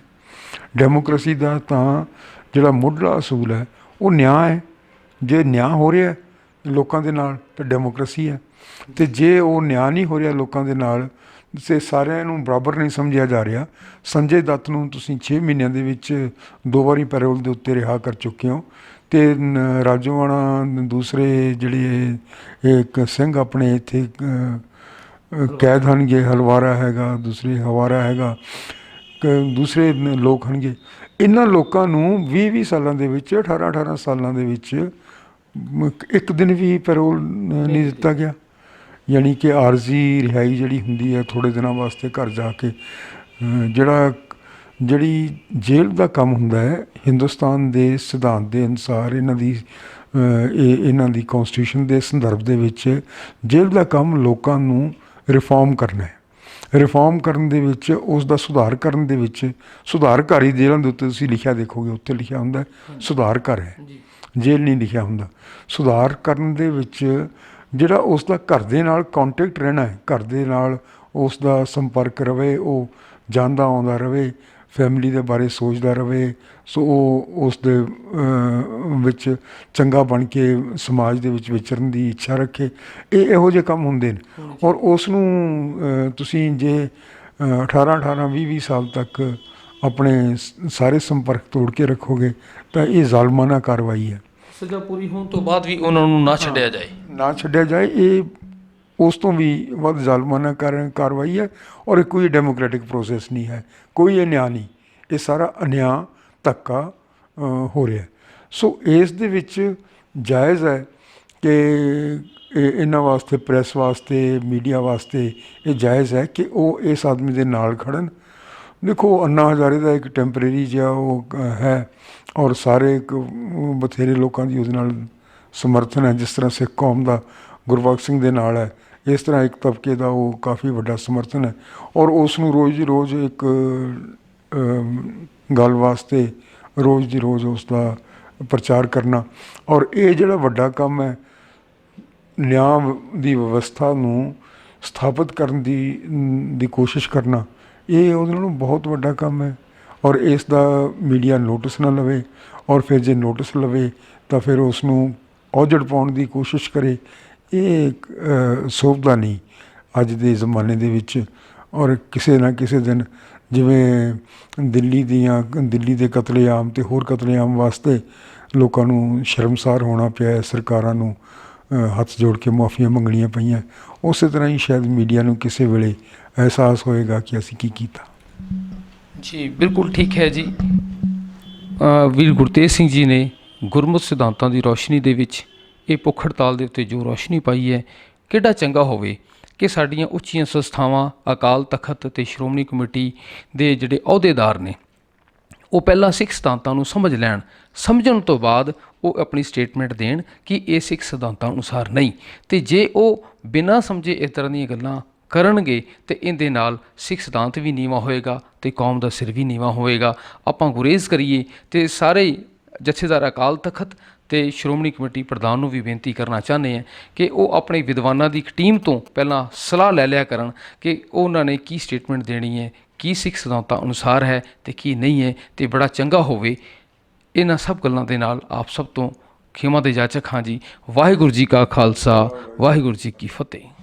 ਡੈਮੋਕ੍ਰੇਸੀ ਦਾ ਤਾਂ ਜਿਹੜਾ ਮੁੱਢਲਾ ਅਸੂਲ ਹੈ, ਉਹ ਨਿਆਂ ਹੈ। ਜੇ ਨਿਆਂ ਹੋ ਰਿਹਾ ਲੋਕਾਂ ਦੇ ਨਾਲ ਤਾਂ ਡੈਮੋਕ੍ਰੇਸੀ ਹੈ। ਤੇ ਜੇ ਉਹ ਨਿਆਂ ਨਹੀਂ ਹੋ ਰਿਹਾ ਲੋਕਾਂ ਦੇ ਨਾਲ ਸੇ ਸਾਰਿਆਂ ਨੂੰ ਬਰਾਬਰ ਨਹੀਂ ਸਮਝਿਆ ਜਾ ਰਿਹਾ। ਸੰਜੇ ਦੱਤ ਨੂੰ ਤੁਸੀਂ 6 ਮਹੀਨਿਆਂ ਦੇ ਵਿੱਚ ਦੋ ਵਾਰੀ ਪੈਰੋਲ ਦੇ ਉੱਤੇ ਰਿਹਾ ਕਰ ਚੁੱਕੇ ਹੋ। ਤੇ ਨ- ਰਾਜੋਆਣਾ ਦੂਸਰੇ ਜਿਹੜੇ ਇੱਕ ਸਿੰਘ ਆਪਣੇ ਇੱਥੇ ਕੈਦ ਹਨਗੇ, ਹਲਵਾਰਾ ਹੈਗਾ, ਦੂਸਰੇ ਹਵਾਰਾ ਹੈਗਾ, ਕ- ਦੂਸਰੇ ਲੋਕ ਹਨਗੇ। ਇਹਨਾਂ ਲੋਕਾਂ ਨੂੰ 20-20 ਸਾਲਾਂ ਦੇ ਵਿੱਚ 18-18 ਸਾਲਾਂ ਦੇ ਵਿੱਚ ਇੱਕ ਦਿਨ ਵੀ ਪੈਰੋਲ ਨਹੀਂ ਦਿੱਤਾ ਗਿਆ। ਯਾਨੀ ਕਿ ਆਰਜ਼ੀ ਰਿਹਾਈ ਜਿਹੜੀ ਹੁੰਦੀ ਹੈ ਥੋੜੇ ਦਿਨਾਂ ਵਾਸਤੇ ਘਰ ਜਾ ਕੇ ਜਿਹੜਾ ਜਿਹੜੀ ਜੇਲ੍ਹ ਦਾ ਕੰਮ ਹੁੰਦਾ ਹੈ ਹਿੰਦੁਸਤਾਨ ਦੇ ਸਿਧਾਂਤ ਦੇ ਅਨੁਸਾਰ ਇਹਨਾਂ ਦੀ ਇਹ ਇਹਨਾਂ ਦੀ ਕਨਸਟੀਟਿਊਸ਼ਨ ਦੇ ਸੰਦਰਭ ਦੇ ਵਿੱਚ ਜੇਲ੍ਹ ਦਾ ਕੰਮ ਲੋਕਾਂ ਨੂੰ ਰਿਫਾਰਮ ਕਰਨਾ ਹੈ। ਰਿਫਾਰਮ ਕਰਨ ਦੇ ਵਿੱਚ ਉਸ ਦਾ ਸੁਧਾਰ ਕਰਨ ਦੇ ਵਿੱਚ ਸੁਧਾਰਕਾਰੀ ਜੇਲ੍ਹਾਂ ਦੇ ਉੱਤੇ ਤੁਸੀਂ ਲਿਖਿਆ ਦੇਖੋਗੇ ਉੱਤੇ ਲਿਖਿਆ ਹੁੰਦਾ ਸੁਧਾਰ ਕਰ ਹੈ। ਜੇਲ੍ਹ ਨਹੀਂ ਲਿਖਿਆ ਹੁੰਦਾ। ਸੁਧਾਰ ਕਰਨ ਦੇ ਵਿੱਚ ਜਿਹੜਾ ਉਸ ਦਾ ਘਰ ਦੇ ਨਾਲ ਕੰਟੈਕਟ ਰਹਿਣਾ ਹੈ ਘਰ ਦੇ ਨਾਲ ਉਸ ਦਾ ਸੰਪਰਕ ਰਵੇ ਉਹ ਜਾਂਦਾ ਆਉਂਦਾ ਰਵੇ ਫੈਮਿਲੀ ਦੇ ਬਾਰੇ ਸੋਚਦਾ ਰਵੇ ਸੋ ਉਹ ਉਸ ਦੇ ਵਿੱਚ ਚੰਗਾ ਬਣ ਕੇ ਸਮਾਜ ਦੇ ਵਿੱਚ ਵਿਚਰਨ ਦੀ ਇੱਛਾ ਰੱਖੇ। ਇਹ ਇਹੋ ਜਿਹੇ ਕੰਮ ਹੁੰਦੇ ਨੇ। ਔਰ ਉਸ ਨੂੰ ਤੁਸੀਂ ਜੇ 18 18 20 20 ਸਾਲ ਤੱਕ ਆਪਣੇ ਸਾਰੇ ਸੰਪਰਕ ਤੋੜ ਕੇ ਰੱਖੋਗੇ ਤਾਂ ਇਹ ਜ਼ਾਲਮਾਨਾ ਕਾਰਵਾਈ ਹੈ। ਸਜ਼ਾ ਪੂਰੀ ਹੋਣ ਤੋਂ ਬਾਅਦ ਵੀ ਉਹਨਾਂ ਨੂੰ ਨਾ ਛੱਡਿਆ ਜਾਏ। ਨਾ ਛੱਡਿਆ ਜਾਏ ਇਹ ਉਸ ਤੋਂ ਵੀ ਵੱਧ ਜ਼ਾਲਮਾਨਾ ਕਾਰ- ਕਾਰਵਾਈ ਹੈ ਔਰ ਇਹ ਕੋਈ ਡੈਮੋਕ੍ਰੈਟਿਕ ਪ੍ਰੋਸੈਸ ਨਹੀਂ ਹੈ ਕੋਈ ਇਹ ਨਿਆਂ ਨਹੀਂ ਇਹ ਸਾਰਾ ਅਨਿਆਂ ਧੱਕਾ ਹੋ ਰਿਹਾ। ਸੋ ਇਸ ਦੇ ਵਿੱਚ ਜਾਇਜ਼ ਹੈ ਕਿ ਇਹ ਇਹਨਾਂ ਵਾਸਤੇ ਪ੍ਰੈਸ ਵਾਸਤੇ ਮੀਡੀਆ ਵਾਸਤੇ ਇਹ ਜਾਇਜ਼ ਹੈ ਕਿ ਉਹ ਇਸ ਆਦਮੀ ਦੇ ਨਾਲ ਖੜਨ ਦੇਖੋ ਅੰਨਾ ਹਜ਼ਾਰੇ ਦਾ ਇੱਕ ਟੈਂਪਰੇਰੀ ਜਿਹਾ ਉਹ ਹੈ ਔਰ ਸਾਰੇ ਇੱਕ, ਬਥੇਰੇ ਲੋਕਾਂ ਦੀ ਉਹਦੇ ਨਾਲ ਸਮਰਥਨ ਹੈ ਜਿਸ ਤਰ੍ਹਾਂ ਸਿੱਖ ਕੌਮ ਦਾ ਗੁਰਬਖਸ਼ ਸਿੰਘ ਦੇ ਨਾਲ ਹੈ। ਇਸ ਤਰ੍ਹਾਂ ਇੱਕ ਤਬਕੇ ਦਾ ਉਹ ਕਾਫੀ ਵੱਡਾ ਸਮਰਥਨ ਹੈ। ਔਰ ਉਸ ਨੂੰ ਰੋਜ਼ ਦੀ ਰੋਜ਼ ਇੱਕ ਗੱਲ ਵਾਸਤੇ ਰੋਜ਼ ਦੀ ਰੋਜ਼ ਉਸ ਦਾ ਪ੍ਰਚਾਰ ਕਰਨਾ। ਔਰ ਇਹ ਜਿਹੜਾ ਵੱਡਾ ਕੰਮ ਹੈ ਨਿਆਂ ਦੀ ਵਿਵਸਥਾ ਨੂੰ ਸਥਾਪਿਤ ਕਰਨ ਦੀ ਦੀ ਕੋਸ਼ਿਸ਼ ਕਰਨਾ ਇਹ ਉਹਦੇ ਨਾਲੋਂ ਬਹੁਤ ਵੱਡਾ ਕੰਮ ਹੈ। ਔਰ ਇਸ ਦਾ ਮੀਡੀਆ ਨੋਟਿਸ ਨਾ ਲਵੇ ਔਰ ਫਿਰ ਜੇ ਨੋਟਿਸ ਲਵੇ ਤਾਂ ਫਿਰ ਉਸ ਨੂੰ ਔਜੜ ਪਾਉਣ ਦੀ ਕੋਸ਼ਿਸ਼ ਕਰੇ, ਇਹ ਸੋਭਦਾ ਨਹੀਂ ਅੱਜ ਦੇ ਜ਼ਮਾਨੇ ਦੇ ਵਿੱਚ। ਔਰ ਕਿਸੇ ਨਾ ਕਿਸੇ ਦਿਨ ਜਿਵੇਂ ਦਿੱਲੀ ਦੀਆਂ, ਦਿੱਲੀ ਦੇ ਕਤਲੇਆਮ ਤੇ ਹੋਰ ਕਤਲੇਆਮ ਵਾਸਤੇ ਲੋਕਾਂ ਨੂੰ ਸ਼ਰਮਸਾਰ ਹੋਣਾ ਪਿਆ ਸਰਕਾਰਾਂ ਨੂੰ ਹੱਥ ਜੋੜ ਕੇ ਮਾਫੀਆਂ ਮੰਗਣੀਆਂ ਪਈਆਂ। ਉਸੇ ਤਰ੍ਹਾਂ ਹੀ ਸ਼ਾਇਦ ਮੀਡੀਆ ਨੂੰ ਕਿਸੇ ਵੇਲੇ ਅਹਿਸਾਸ ਹੋਏਗਾ ਕਿ ਅਸੀਂ ਕੀ ਕੀਤਾ। ਜੀ, ਬਿਲਕੁਲ ਠੀਕ ਹੈ ਜੀ। ਵੀਰ ਗੁਰਤੇਜ ਸਿੰਘ ਜੀ ਨੇ ਗੁਰਮੁਖ ਸਿਧਾਂਤਾਂ ਦੀ ਰੋਸ਼ਨੀ ਦੇ ਵਿੱਚ ਇਹ ਭੁੱਖ ਹੜਤਾਲ ਦੇ ਉੱਤੇ ਜੋ ਰੋਸ਼ਨੀ ਪਾਈ ਹੈ ਕਿੱਡਾ ਚੰਗਾ ਹੋਵੇ ਕਿ ਸਾਡੀਆਂ ਉੱਚੀਆਂ ਸੰਸਥਾਵਾਂ, ਅਕਾਲ ਤਖਤ ਤੇ ਸ਼੍ਰੋਮਣੀ ਕਮੇਟੀ ਦੇ ਜਿਹੜੇ ਅਹੁਦੇਦਾਰ ਨੇ, ਉਹ ਪਹਿਲਾਂ ਸਿੱਖ ਸਿਧਾਂਤਾਂ ਨੂੰ ਸਮਝ ਲੈਣ, ਸਮਝਣ ਤੋਂ ਬਾਅਦ ਉਹ ਆਪਣੀ ਸਟੇਟਮੈਂਟ ਦੇਣ ਕਿ ਇਹ ਸਿੱਖ ਸਿਧਾਂਤਾਂ ਅਨੁਸਾਰ ਨਹੀਂ। ਤੇ ਜੇ ਉਹ ਬਿਨਾਂ ਸਮਝੇ ਇਸ ਤਰ੍ਹਾਂ ਦੀਆਂ ਗੱਲਾਂ ਕਰਨਗੇ ਤੇ ਇਹਦੇ ਨਾਲ ਸਿੱਖ ਸਿਧਾਂਤ ਵੀ ਨੀਵਾ ਹੋਏਗਾ ਤੇ ਕੌਮ ਦਾ ਸਿਰ ਵੀ ਨੀਵਾ ਹੋਏਗਾ। ਆਪਾਂ ਗੁਰੇਜ਼ ਕਰੀਏ ਤੇ ਸਾਰੇ ਜਥੇਦਾਰ ਅਕਾਲ ਤਖਤ ਤੇ ਸ਼੍ਰੋਮਣੀ ਕਮੇਟੀ ਪ੍ਰਧਾਨ ਨੂੰ ਵੀ ਬੇਨਤੀ ਕਰਨਾ ਚਾਹੁੰਦੇ ਹਾਂ ਕਿ ਉਹ ਆਪਣੇ ਵਿਦਵਾਨਾਂ ਦੀ ਇੱਕ ਟੀਮ ਤੋਂ ਪਹਿਲਾਂ ਸਲਾਹ ਲੈ ਲਿਆ ਕਰਨ ਕਿ ਉਹਨਾਂ ਨੇ ਕੀ ਸਟੇਟਮੈਂਟ ਦੇਣੀ ਹੈ, ਕੀ ਸਿੱਖ ਸਿਧਾਂਤਾਂ ਅਨੁਸਾਰ ਹੈ ਤੇ ਕੀ ਨਹੀਂ ਹੈ ਤੇ ਬੜਾ ਚੰਗਾ ਹੋਵੇ। ਇਹਨਾਂ ਸਭ ਗੱਲਾਂ ਦੇ ਨਾਲ ਆਪ ਸਭ ਤੋਂ ਖਿਮਾ ਦੇ ਜਾਚਕ ਹਾਂ ਜੀ। ਵਾਹਿਗੁਰੂ ਜੀ ਕਾ ਖਾਲਸਾ, ਵਾਹਿਗੁਰੂ ਜੀ ਕੀ ਫਤਿਹ।